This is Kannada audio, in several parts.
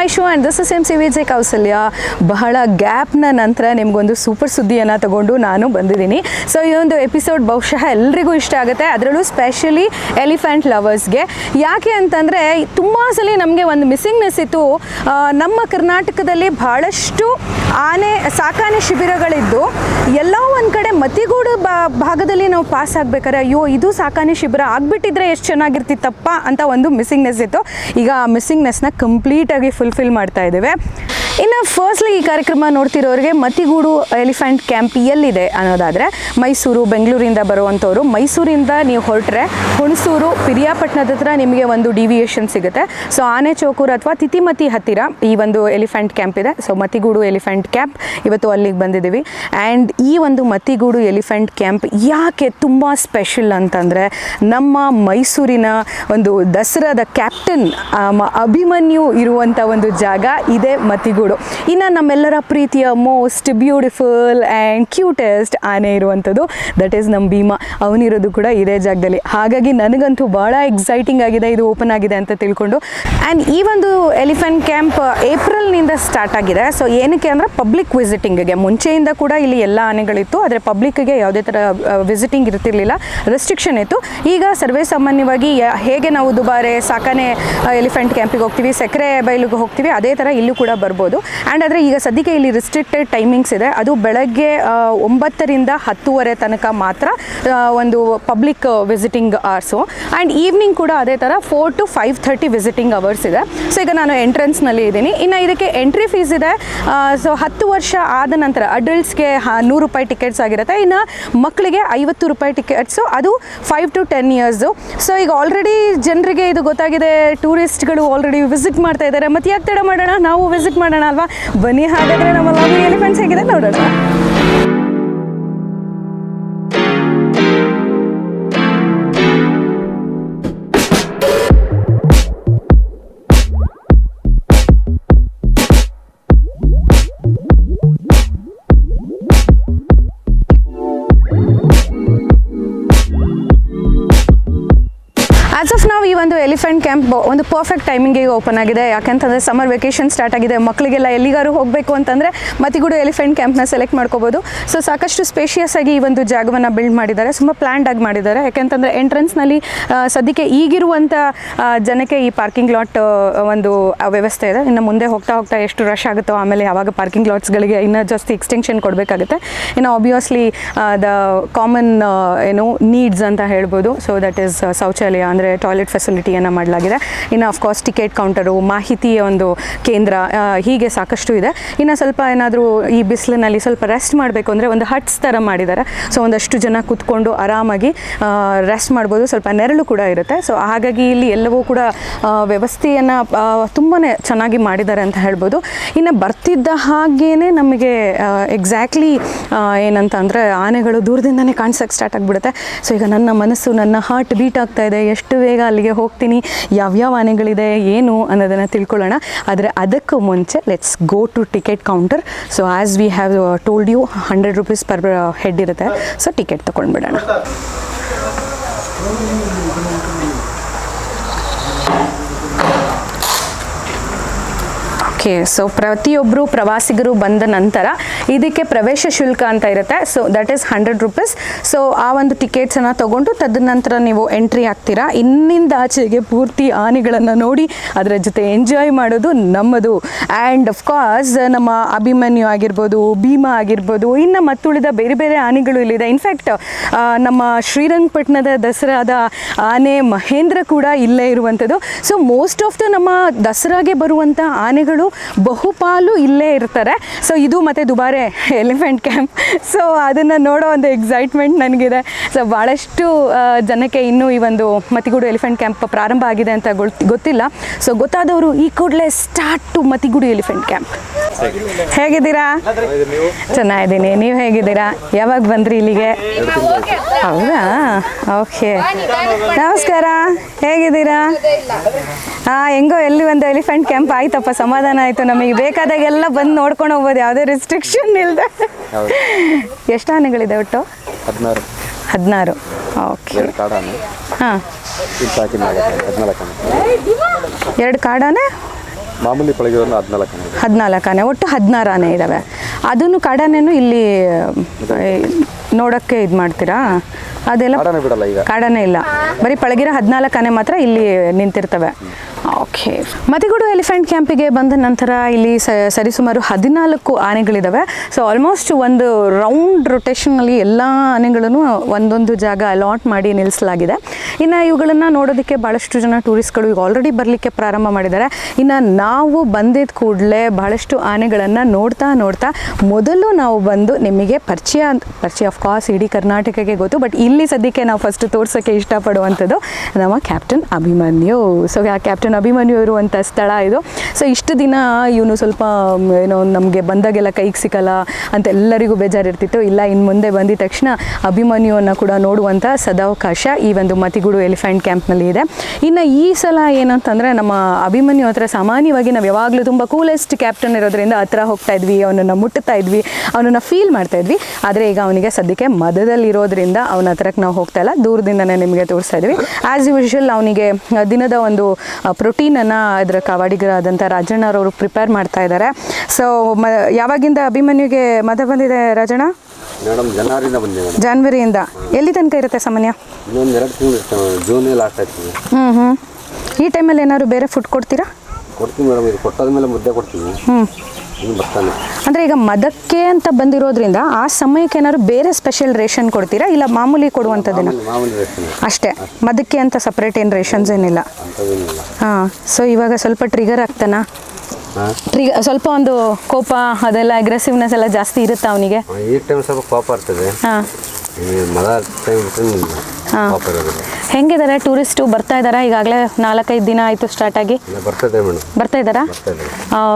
My show and this is M C Vijay Kausalya ಬಹಳ ಗ್ಯಾಪ್ನ ನಂತರ ನಿಮಗೊಂದು ಸೂಪರ್ ಸುದ್ದಿಯನ್ನು ತಗೊಂಡು ನಾನು ಬಂದಿದ್ದೀನಿ. ಸೊ ಈ ಒಂದು ಎಪಿಸೋಡ್ ಬಹುಶಃ ಎಲ್ರಿಗೂ ಇಷ್ಟ ಆಗುತ್ತೆ. ಅದರಲ್ಲೂ ಸ್ಪೆಷಲಿ ಎಲಿಫೆಂಟ್ ಲವರ್ಸ್ಗೆ ಯಾಕೆ ಅಂತಂದರೆ, ತುಂಬ ಸಲ ನಮಗೆ ಒಂದು ಮಿಸ್ಸಿಂಗ್ನೆಸ್ ಇತ್ತು. ನಮ್ಮ ಕರ್ನಾಟಕದಲ್ಲಿ ಬಹಳಷ್ಟು ಆನೆ, ಸಾಕಾನೆ ಶಿಬಿರಗಳಿದ್ದು, ಎಲ್ಲ ಒಂದು ಕಡೆ ಮತಿಗೂಡು ಭಾಗದಲ್ಲಿ ನಾವು ಪಾಸ್ ಆಗ್ಬೇಕಾದ್ರೆ, ಅಯ್ಯೋ, ಇದು ಸಾಕಾನೆ ಶಿಬಿರ ಆಗಿಬಿಟ್ಟಿದ್ರೆ ಎಷ್ಟು ಚೆನ್ನಾಗಿರ್ತಿತ್ತಪ್ಪ ಅಂತ ಒಂದು ಮಿಸ್ಸಿಂಗ್ನೆಸ್ ಇತ್ತು. ಈಗ ಆ ಮಿಸ್ಸಿಂಗ್ನೆಸ್ನ ಕಂಪ್ಲೀಟಾಗಿ ಫುಲ್ಫಿಲ್ ಮಾಡ್ತಾ ಇದ್ದೇವೆ. ಇನ್ನು ಫಸ್ಟ್ಲಿ ಈ ಕಾರ್ಯಕ್ರಮ ನೋಡ್ತಿರೋರಿಗೆ ಮತಿಗೂಡು ಎಲಿಫೆಂಟ್ ಕ್ಯಾಂಪ್ ಎಲ್ಲಿದೆ ಅನ್ನೋದಾದರೆ ಮೈಸೂರು, ಬೆಂಗಳೂರಿಂದ ಬರುವಂಥವ್ರು. ಮೈಸೂರಿಂದ ನೀವು ಹೊರಟ್ರೆ ಹುಣಸೂರು, ಪಿರಿಯಾಪಟ್ಟಣದ ಹತ್ರ ನಿಮಗೆ ಒಂದು ಡಿವಿಯೇಷನ್ ಸಿಗುತ್ತೆ. ಸೊ ಆನೆ ಚೌಕೂರು ಅಥವಾ ತಿತಿಮತಿ ಹತ್ತಿರ ಈ ಒಂದು ಎಲಿಫೆಂಟ್ ಕ್ಯಾಂಪ್ ಇದೆ. ಸೊ ಮತಿಗೂಡು ಎಲಿಫೆಂಟ್ ಕ್ಯಾಂಪ್ ಇವತ್ತು ಅಲ್ಲಿಗೆ ಬಂದಿದ್ದೀವಿ. ಆ್ಯಂಡ್ ಈ ಒಂದು ಮತಿಗೂಡು ಎಲಿಫೆಂಟ್ ಕ್ಯಾಂಪ್ ಯಾಕೆ ತುಂಬ ಸ್ಪೆಷಲ್ ಅಂತಂದರೆ ನಮ್ಮ ಮೈಸೂರಿನ ಒಂದು ದಸರಾದ ಕ್ಯಾಪ್ಟನ್ ಅಭಿಮನ್ಯು ಇರುವಂಥ ಒಂದು ಜಾಗ ಇದೆ ಮತಿಗೂಡು. ಇನ್ನು ನಮ್ಮೆಲ್ಲರ ಪ್ರೀತಿಯ ಮೋಸ್ಟ್ ಬ್ಯೂಟಿಫುಲ್ ಆ್ಯಂಡ್ ಕ್ಯೂಟೆಸ್ಟ್ ಆನೆ ಇರುವಂಥದ್ದು ದಟ್ ಈಸ್ ನಮ್ಮ ಭೀಮಾ. ಅವನಿರೋದು ಕೂಡ ಇದೇ ಜಾಗದಲ್ಲಿ. ಹಾಗಾಗಿ ನನಗಂತೂ ಭಾಳ ಎಕ್ಸೈಟಿಂಗ್ ಆಗಿದೆ, ಇದು ಓಪನ್ ಆಗಿದೆ ಅಂತ ತಿಳ್ಕೊಂಡು. ಆ್ಯಂಡ್ ಈ ಒಂದು ಎಲಿಫೆಂಟ್ ಕ್ಯಾಂಪ್ ಏಪ್ರಿಲ್ನಿಂದ ಸ್ಟಾರ್ಟ್ ಆಗಿದೆ. ಸೊ ಏನಕ್ಕೆ ಅಂದರೆ ಪಬ್ಲಿಕ್ ವಿಸಿಟಿಂಗ್ಗೆ ಮುಂಚೆಯಿಂದ ಕೂಡ ಇಲ್ಲಿ ಎಲ್ಲ ಆನೆಗಳಿತ್ತು, ಆದರೆ ಪಬ್ಲಿಕ್ಗೆ ಯಾವುದೇ ಥರ ವಿಸಿಟಿಂಗ್ ಇರ್ತಿರ್ಲಿಲ್ಲ. ರೆಸ್ಟ್ರಿಕ್ಷನ್ ಇತ್ತು. ಈಗ ಸರ್ವೇ ಸಾಮಾನ್ಯವಾಗಿ ಹೇಗೆ ನಾವು ದುಬಾರೆ, ಸಾಕಾನೆ ಎಲಿಫೆಂಟ್ ಕ್ಯಾಂಪಿಗೆ ಹೋಗ್ತೀವಿ, ಸಕ್ಕರೆ ಬೈಲಿಗೆ ಹೋಗ್ತೀವಿ ಅದೇ ಥರ ಇಲ್ಲೂ ಕೂಡ ಬರ್ಬೋದು. ಆ್ಯಂಡ್ ಆದರೆ ಈಗ ಸದ್ಯಕ್ಕೆ ಇಲ್ಲಿ ರಿಸ್ಟ್ರಿಕ್ಟೆಡ್ ಟೈಮಿಂಗ್ಸ್ ಇದೆ. ಅದು ಬೆಳಗ್ಗೆ ಒಂಬತ್ತರಿಂದ ಹತ್ತುವರೆ ತನಕ ಮಾತ್ರ ಒಂದು public visiting hours and evening ಕೂಡ ಅದೇ ಥರ four to five thirty visiting hours ಇದೆ. ಸೊ ಈಗ ನಾನು ಎಂಟ್ರೆನ್ಸ್ನಲ್ಲಿ ಇದ್ದೀನಿ. ಇನ್ನು ಇದಕ್ಕೆ ಎಂಟ್ರಿ ಫೀಸ್ ಇದೆ. ಸೊ ಹತ್ತು ವರ್ಷ ಆದ ನಂತರ ಅಡಲ್ಟ್ಸ್ಗೆ ನೂರು ರೂಪಾಯಿ ಟಿಕೆಟ್ಸ್ ಆಗಿರುತ್ತೆ. ಇನ್ನು ಮಕ್ಕಳಿಗೆ ಐವತ್ತು ರೂಪಾಯಿ ಟಿಕೆಟ್ಸು ಅದು five to ten years so ಈಗ ಆಲ್ರೆಡಿ ಜನರಿಗೆ ಇದು ಗೊತ್ತಾಗಿದೆ ಟೂರಿಸ್ಟ್ಗಳು ಆಲ್ರೆಡಿ ವಿಸಿಟ್ ಮಾಡ್ತಾ ಇದ್ದಾರೆ. ಮತ್ತು ತಡ ಮಾಡೋಣ ನಾವು ವಿಸಿಟ್ ಮಾಡೋಣ ಅಲ್ವಾ? ಬನ್ನಿ ಹಾಗಾದರೆ ನಮ್ಮ ಲಾಬಿ ಎಲಿಫೆಂಟ್ಸ್ ಹೇಗಿದೆ ನೋಡೋಣ. ಒಂದು ಎಲಿಫೆಂಟ್ ಕ್ಯಾಂಪ್ ಒಂದು ಪರ್ಫೆಕ್ಟ್ ಟೈಮಿಂಗಿಗೆ ಓಪನ್ ಆಗಿದೆ. ಯಾಕಂತಂದರೆ ಸಮ್ಮರ್ ವೆಕೇಷನ್ ಸ್ಟಾರ್ಟ್ ಆಗಿದೆ. ಮಕ್ಕಳಿಗೆಲ್ಲ ಎಲ್ಲಿಗಾರು ಹೋಗಬೇಕು ಅಂತಂದರೆ ಮತಿಗೂಡು ಎಲಿಫೆಂಟ್ ಕ್ಯಾಂಪ್ನ ಸೆಲೆಕ್ಟ್ ಮಾಡ್ಕೋಬೋದು. ಸೊ ಸಾಕಷ್ಟು ಸ್ಪೇಷಿಯಸ್ ಆಗಿ ಈ ಒಂದು ಜಾಗವನ್ನು ಬಿಲ್ಡ್ ಮಾಡಿದ್ದಾರೆ. ತುಂಬ ಪ್ಲ್ಯಾಂಡ್ ಆಗಿ ಮಾಡಿದ್ದಾರೆ. ಯಾಕೆಂತಂದರೆ ಎಂಟ್ರೆನ್ಸ್ನಲ್ಲಿ ಸದ್ಯಕ್ಕೆ ಈಗಿರುವಂಥ ಜನಕ್ಕೆ ಈ ಪಾರ್ಕಿಂಗ್ ಲಾಟ್ ಒಂದು ವ್ಯವಸ್ಥೆ ಇದೆ. ಇನ್ನು ಮುಂದೆ ಹೋಗ್ತಾ ಹೋಗ್ತಾ ಎಷ್ಟು ರಶ್ ಆಗುತ್ತೋ, ಆಮೇಲೆ ಯಾವಾಗ ಪಾರ್ಕಿಂಗ್ ಲಾಟ್ಸ್ಗಳಿಗೆ ಇನ್ನೂ ಜಾಸ್ತಿ ಎಕ್ಸ್ಟೆನ್ಷನ್ ಕೊಡಬೇಕಾಗುತ್ತೆ. ಇನ್ನು ಆಬ್ವಿಯಸ್ಲಿ ದ ಕಾಮನ್ ಏನು ನೀಡ್ಸ್ ಅಂತ ಹೇಳ್ಬೋದು. ಸೊ ದಟ್ ಈಸ್ ಶೌಚಾಲಯ ಅಂದರೆ ಟಾಯ್ಲೆಟ್ ಫೆಸಿಲಿಟಿಯನ್ನು ಮಾಡಲಾಗಿದೆ. ಇನ್ನು ಅಫ್ಕೋರ್ಸ್ ಟಿಕೆಟ್ ಕೌಂಟರು ಮಾಹಿತಿಯ ಒಂದು ಕೇಂದ್ರ ಹೀಗೆ ಸಾಕಷ್ಟು ಇದೆ. ಇನ್ನು ಸ್ವಲ್ಪ ಏನಾದರೂ ಈ ಬಿಸಿಲಿನಲ್ಲಿ ಸ್ವಲ್ಪ ರೆಸ್ಟ್ ಮಾಡಬೇಕು ಅಂದರೆ ಒಂದು ಹಟ್ಸ್ ಥರ ಮಾಡಿದ್ದಾರೆ ಸೊ ಒಂದಷ್ಟು ಜನ ಕೂತ್ಕೊಂಡು ಆರಾಮಾಗಿ ರೆಸ್ಟ್ ಮಾಡ್ಬೋದು. ಸ್ವಲ್ಪ ನೆರಳು ಕೂಡ ಇರುತ್ತೆ. ಸೊ ಹಾಗಾಗಿ ಇಲ್ಲಿ ಎಲ್ಲವೂ ಕೂಡ ವ್ಯವಸ್ಥೆಯನ್ನು ತುಂಬಾ ಚೆನ್ನಾಗಿ ಮಾಡಿದ್ದಾರೆ ಅಂತ ಹೇಳ್ಬೋದು. ಇನ್ನು ಬರ್ತಿದ್ದ ಹಾಗೇ ನಮಗೆ ಎಕ್ಸಾಕ್ಟ್ಲಿ ಏನಂತ ಅಂದರೆ ಆನೆಗಳು ದೂರದಿಂದನೇ ಕಾಣಿಸೋಕೆ ಸ್ಟಾರ್ಟ್ ಆಗಿಬಿಡುತ್ತೆ. ಸೊ ಈಗ ನನ್ನ ಮನಸ್ಸು, ನನ್ನ ಹಾರ್ಟ್ ಬೀಟ್ ಆಗ್ತಾ ಇದೆ. ಎಷ್ಟು ಬೇಗ ಅಲ್ಲಿಗೆ ಹೋಗ್ತೀನಿ. ಯಾವ್ಯಾವ ಆನೆಗಳಿದೆ, ಏನು ಅನ್ನೋದನ್ನು ತಿಳ್ಕೊಳ್ಳೋಣ. ಆದರೆ ಅದಕ್ಕೂ ಮುಂಚೆ let's go to ticket counter so as we have told you hundred rupees per head ಇರುತ್ತೆ. ಸೊ ಟಿಕೆಟ್ ತೊಗೊಂಡ್ಬಿಡೋಣ. ಓಕೆ ಸೊ ಪ್ರತಿಯೊಬ್ಬರು ಪ್ರವಾಸಿಗರು ಬಂದ ನಂತರ ಇದಕ್ಕೆ ಪ್ರವೇಶ ಶುಲ್ಕ ಅಂತ ಇರುತ್ತೆ. So that is hundred rupees so ಆ ಒಂದು ಟಿಕೆಟ್ಸನ್ನು ತೊಗೊಂಡು ತದನಂತರ ನೀವು ಎಂಟ್ರಿ ಆಗ್ತೀರಾ. ಇನ್ನಿಂದ ಆಚೆಗೆ ಪೂರ್ತಿ ಆನೆಗಳನ್ನು ನೋಡಿ ಅದರ ಜೊತೆ ಎಂಜಾಯ್ ಮಾಡೋದು ನಮ್ಮದು. ಆ್ಯಂಡ್ ಅಫ್ಕೋರ್ಸ್ ನಮ್ಮ ಅಭಿಮನ್ಯು ಆಗಿರ್ಬೋದು, ಭೀಮಾ ಆಗಿರ್ಬೋದು, ಇನ್ನು ಮತ್ತುಳಿದ ಬೇರೆ ಬೇರೆ ಆನೆಗಳು ಇಲ್ಲಿದೆ. ಇನ್ಫ್ಯಾಕ್ಟ್ ನಮ್ಮ ಶ್ರೀರಂಗಪಟ್ಟಣದ ದಸರಾದ ಆನೆ ಮಹೇಂದ್ರ ಕೂಡ ಇಲ್ಲೇ ಇರುವಂಥದ್ದು. ಸೊ ಮೋಸ್ಟ್ ಆಫ್ ದ ನಮ್ಮ ದಸರಾಗೆ ಬರುವಂಥ ಆನೆಗಳು ಬಹುಪಾಲು ಇಲ್ಲೇ ಇರ್ತಾರೆ. ಸೊ ಇದು ಮತ್ತು ದುಬಾರೆ ಎಲಿಫೆಂಟ್ ಕ್ಯಾಂಪ್ ಸೊ ಅದನ್ನು ನೋಡೋ ಒಂದು ಎಕ್ಸೈಟ್ಮೆಂಟ್ ನನಗಿದೆ. ಸೊ ಭಾಳಷ್ಟು ಜನಕ್ಕೆ ಇನ್ನೂ ಈ ಒಂದು ಮತಿಗುಡು ಎಲಿಫೆಂಟ್ ಕ್ಯಾಂಪ್ ಪ್ರಾರಂಭ ಆಗಿದೆ ಅಂತ ಗೊತ್- ಗೊತ್ತಿಲ್ಲ. ಸೊ ಗೊತ್ತಾದವರು ಈ ಕೂಡಲೇ start to Mathigodu elephant camp ಹೇಗಿದ್ದೀರಾ? ಚೆನ್ನಾಗಿದ್ದೀನಿ. ನೀವು ಹೇಗಿದ್ದೀರಾ? ಯಾವಾಗ ಬಂದ್ರಿ ಇಲ್ಲಿಗೆ? ಹೌದಾ? ಓಕೆ. ನಮಸ್ಕಾರ. ಹೇಗಿದ್ದೀರಾ? ಹಾಂ ಹೆಂಗೋ ಎಲ್ಲಿ ಒಂದು ಎಲಿಫೆಂಟ್ ಕ್ಯಾಂಪ್? ಆಯ್ತಪ್ಪ ಸಮಾಧಾನ ಆಯಿತು. ನಮಗೆ ಬೇಕಾದಾಗೆಲ್ಲ ಬಂದು ನೋಡ್ಕೊಂಡು ಹೋಗ್ಬೋದು. ಯಾವುದೇ ರಿಸ್ಟ್ರಿಕ್ಷನ್ ಇಲ್ಲದೆ ಎಷ್ಟು ಆನೆಗಳಿದೆ ಒಟ್ಟು? ಹದಿನಾರು. ಹದಿನಾರು. ಓಕೆ. ಎರಡು ಕಾಡಾನೆ. ಹಾಂ. ಎರಡು ಕಾಡಾನೆ? ಮಾಮೂಲಿ. ಹದಿನಾಲ್ಕು ಆನೆ ಒಟ್ಟು ಹದಿನಾರು ಆನೆ ಇದ್ದಾವೆ ಅದನ್ನು ಕಾಡಾನೆನೂ ಇಲ್ಲಿ ನೋಡೋಕ್ಕೆ ಇದು ಮಾಡ್ತೀರಾ ಅದೆಲ್ಲ ಕಾಡಾನೆ ಬಿಡಲ್ಲ ಈಗ. ಕಾಡನೇ ಇಲ್ಲ. ಬರೀ ಪಳಗಿರ ಹದಿನಾಲ್ಕು ಆನೆ ಮಾತ್ರ ಇಲ್ಲಿ ನಿಂತಿರ್ತವೆ. ಓಕೆ. ಮತಿಗೂಡು ಎಲಿಫೆಂಟ್ ಕ್ಯಾಂಪಿಗೆ ಬಂದ ನಂತರ ಇಲ್ಲಿ ಸರಿಸುಮಾರು ಹದಿನಾಲ್ಕು ಆನೆಗಳಿದ್ದಾವೆ ಸೊ ಆಲ್ಮೋಸ್ಟ್ ಒಂದು ರೌಂಡ್ ರೊಟೇಷನಲ್ಲಿ ಎಲ್ಲ ಆನೆಗಳನ್ನು ಒಂದೊಂದು ಜಾಗ ಅಲಾಟ್ ಮಾಡಿ ನಿಲ್ಲಿಸಲಾಗಿದೆ ಇನ್ನು ಇವುಗಳನ್ನು ನೋಡೋದಕ್ಕೆ ಭಾಳಷ್ಟು ಜನ ಟೂರಿಸ್ಟ್ಗಳು ಈಗ ಆಲ್ರೆಡಿ ಬರಲಿಕ್ಕೆ ಪ್ರಾರಂಭ ಮಾಡಿದ್ದಾರೆ. ಇನ್ನು ನಾವು ಬಂದಿದ್ದ ಕೂಡಲೇ ಬಹಳಷ್ಟು ಆನೆಗಳನ್ನು ನೋಡ್ತಾ ನೋಡ್ತಾ ಮೊದಲು ನಾವು ಬಂದು ನಿಮಗೆ ಪರಿಚಯ ಪರಿಚಯ ಆಫ್ ಕೋರ್ಸ್ ಇಡೀ ಕರ್ನಾಟಕಕ್ಕೆ ಗೊತ್ತು ಬಟ್ ಇಲ್ಲಿ ಸದ್ಯಕ್ಕೆ ನಾವು ಫಸ್ಟ್ ತೋರ್ಸೋಕ್ಕೆ ಇಷ್ಟಪಡುವಂಥದ್ದು ನಮ್ಮ ಕ್ಯಾಪ್ಟನ್ ಅಭಿಮನ್ಯು. ಸೊ ಆ ಕ್ಯಾಪ್ಟನ್ ಅಭಿಮನ್ಯು ಇರುವಂಥ ಸ್ಥಳ ಇದು. ಸೊ ಇಷ್ಟು ದಿನ ಇವನು ಸ್ವಲ್ಪ ಏನೋ ನಮಗೆ ಬಂದಾಗೆಲ್ಲ ಕೈಗೆ ಸಿಕ್ಕಲ್ಲ ಅಂತ ಎಲ್ಲರಿಗೂ ಬೇಜಾರಿರ್ತಿತ್ತು. ಇಲ್ಲ ಇನ್ನು ಮುಂದೆ ಬಂದಿದ ತಕ್ಷಣ ಅಭಿಮನ್ಯುವನ್ನು ಕೂಡ ನೋಡುವಂಥ ಸದಾವಕಾಶ ಈ ಒಂದು ಮತಿಗುಡು ಎಲಿಫೆಂಟ್ ಕ್ಯಾಂಪ್ನಲ್ಲಿ ಇದೆ. ಇನ್ನು ಈ ಸಲ ಏನಂತಂದರೆ ನಮ್ಮ ಅಭಿಮನ್ಯು ಹತ್ರ ಸಾಮಾನ್ಯವಾಗಿ ನಾವು ಯಾವಾಗಲೂ ತುಂಬ ಕೂಲೆಸ್ಟ್ ಕ್ಯಾಪ್ಟನ್ ಇರೋದ್ರಿಂದ ಹತ್ರ ಹೋಗ್ತಾ ಇದ್ವಿ, ಅವನನ್ನು ಮುಟ್ತಾ ಇದ್ವಿ, ಅವನನ್ನು ಫೀಲ್ ಮಾಡ್ತಾ ಇದ್ವಿ. ಆದರೆ ಈಗ ಅವನಿಗೆ ಸದ್ಯಕ್ಕೆ ಮದದಲ್ಲಿರೋದ್ರಿಂದ ಅವನ ಹತ್ರಕ್ಕೆ ನಾವು ಹೋಗ್ತಾ ಇಲ್ಲ. ದೂರದಿಂದನೇ ನಿಮಗೆ ತೋರಿಸ್ತಾ ಇದ್ವಿ ಆ್ಯಸ್ ಯೂಶುವಲ್ ಅವನಿಗೆ ದಿನದ ಒಂದು ಪ್ರೋಟೀನನ್ನು ಅದರ ಕವಾಡಿಗರಾದಂಥ ರಾಜಣ್ಣರವರು ಪ್ರಿಪೇರ್ ಮಾಡ್ತಾ ಇದ್ದಾರೆ. ಸೊ ಮ ಯಾವಾಗಿಂದ ಅಭಿಮನ್ಯುಗೆ ಮದ ಬಂದಿದೆ ರಾಜಣ್ಣ? ಜನವರಿಯಿಂದ ಎಲ್ಲಿ ತನಕ ಇರುತ್ತೆ ಸಾಮಾನ್ಯ? ಹ್ಞೂ ಹ್ಞೂ ಈ ಟೈಮಲ್ಲಿ ಏನಾದ್ರು ಬೇರೆ ಫುಡ್ ಕೊಡ್ತೀರಾ? ಕೊಡ್ತೀವಿ ಮೇಡಮ್ ಇದು ಕೊಟ್ಟಾದ್ಮೇಲೆ ಮುದ್ದೆ ಕೊಡ್ತೀವಿ. ಹ್ಞೂ ಇನ್ನು ಬರ್ತಾನೆ. ಅಂದರೆ ಈಗ ಮದಕ್ಕೆ ಅಂತ ಬಂದಿರೋದ್ರಿಂದ ಆ ಸಮಯಕ್ಕೆ ಏನಾದ್ರು ಬೇರೆ ಸ್ಪೆಷಲ್ ರೇಷನ್ ಕೊಡ್ತೀರಾ? ಇಲ್ಲ ಮಾಮೂಲಿ ಕೊಡುವಂಥದ್ದೇನ? ಮಾಮೂಲಿ ರೇಷನ್ ಅಷ್ಟೇ. ಮದಕ್ಕೆ ಅಂತ ಸಪ್ರೇಟ್ ಏನು ರೇಷನ್ಸ್ ಏನಿಲ್ಲ? ಅಂಥದ್ದೇನಿಲ್ಲ. ಹಾಂ ಸೊ ಇವಾಗ ಸ್ವಲ್ಪ ಟ್ರಿಗರ್ ಆಗ್ತಾನ? ಹಾಂ? ಸ್ವಲ್ಪ ಒಂದು ಕೋಪ ಅದೆಲ್ಲ ಅಗ್ರೆಸಿವ್ನೆಸ್ ಎಲ್ಲ ಜಾಸ್ತಿ ಇರುತ್ತಾ ಅವನಿಗೆ? ಈ ಟೈಮ್ ಸ್ವಲ್ಪ ಕೋಪ ಇರ್ತದೆ ಹಾಂ. ಹೆಂಗಿದ್ದಾರೆ ಟೂರಿಸ್ಟು ಬರ್ತಾ ಇದ್ದಾರಾ ಈಗಾಗಲೇ ನಾಲ್ಕೈದು ದಿನ ಆಯಿತು ಸ್ಟಾರ್ಟ್ ಆಗಿ. ಬರ್ತಾ ಇದಾರಾ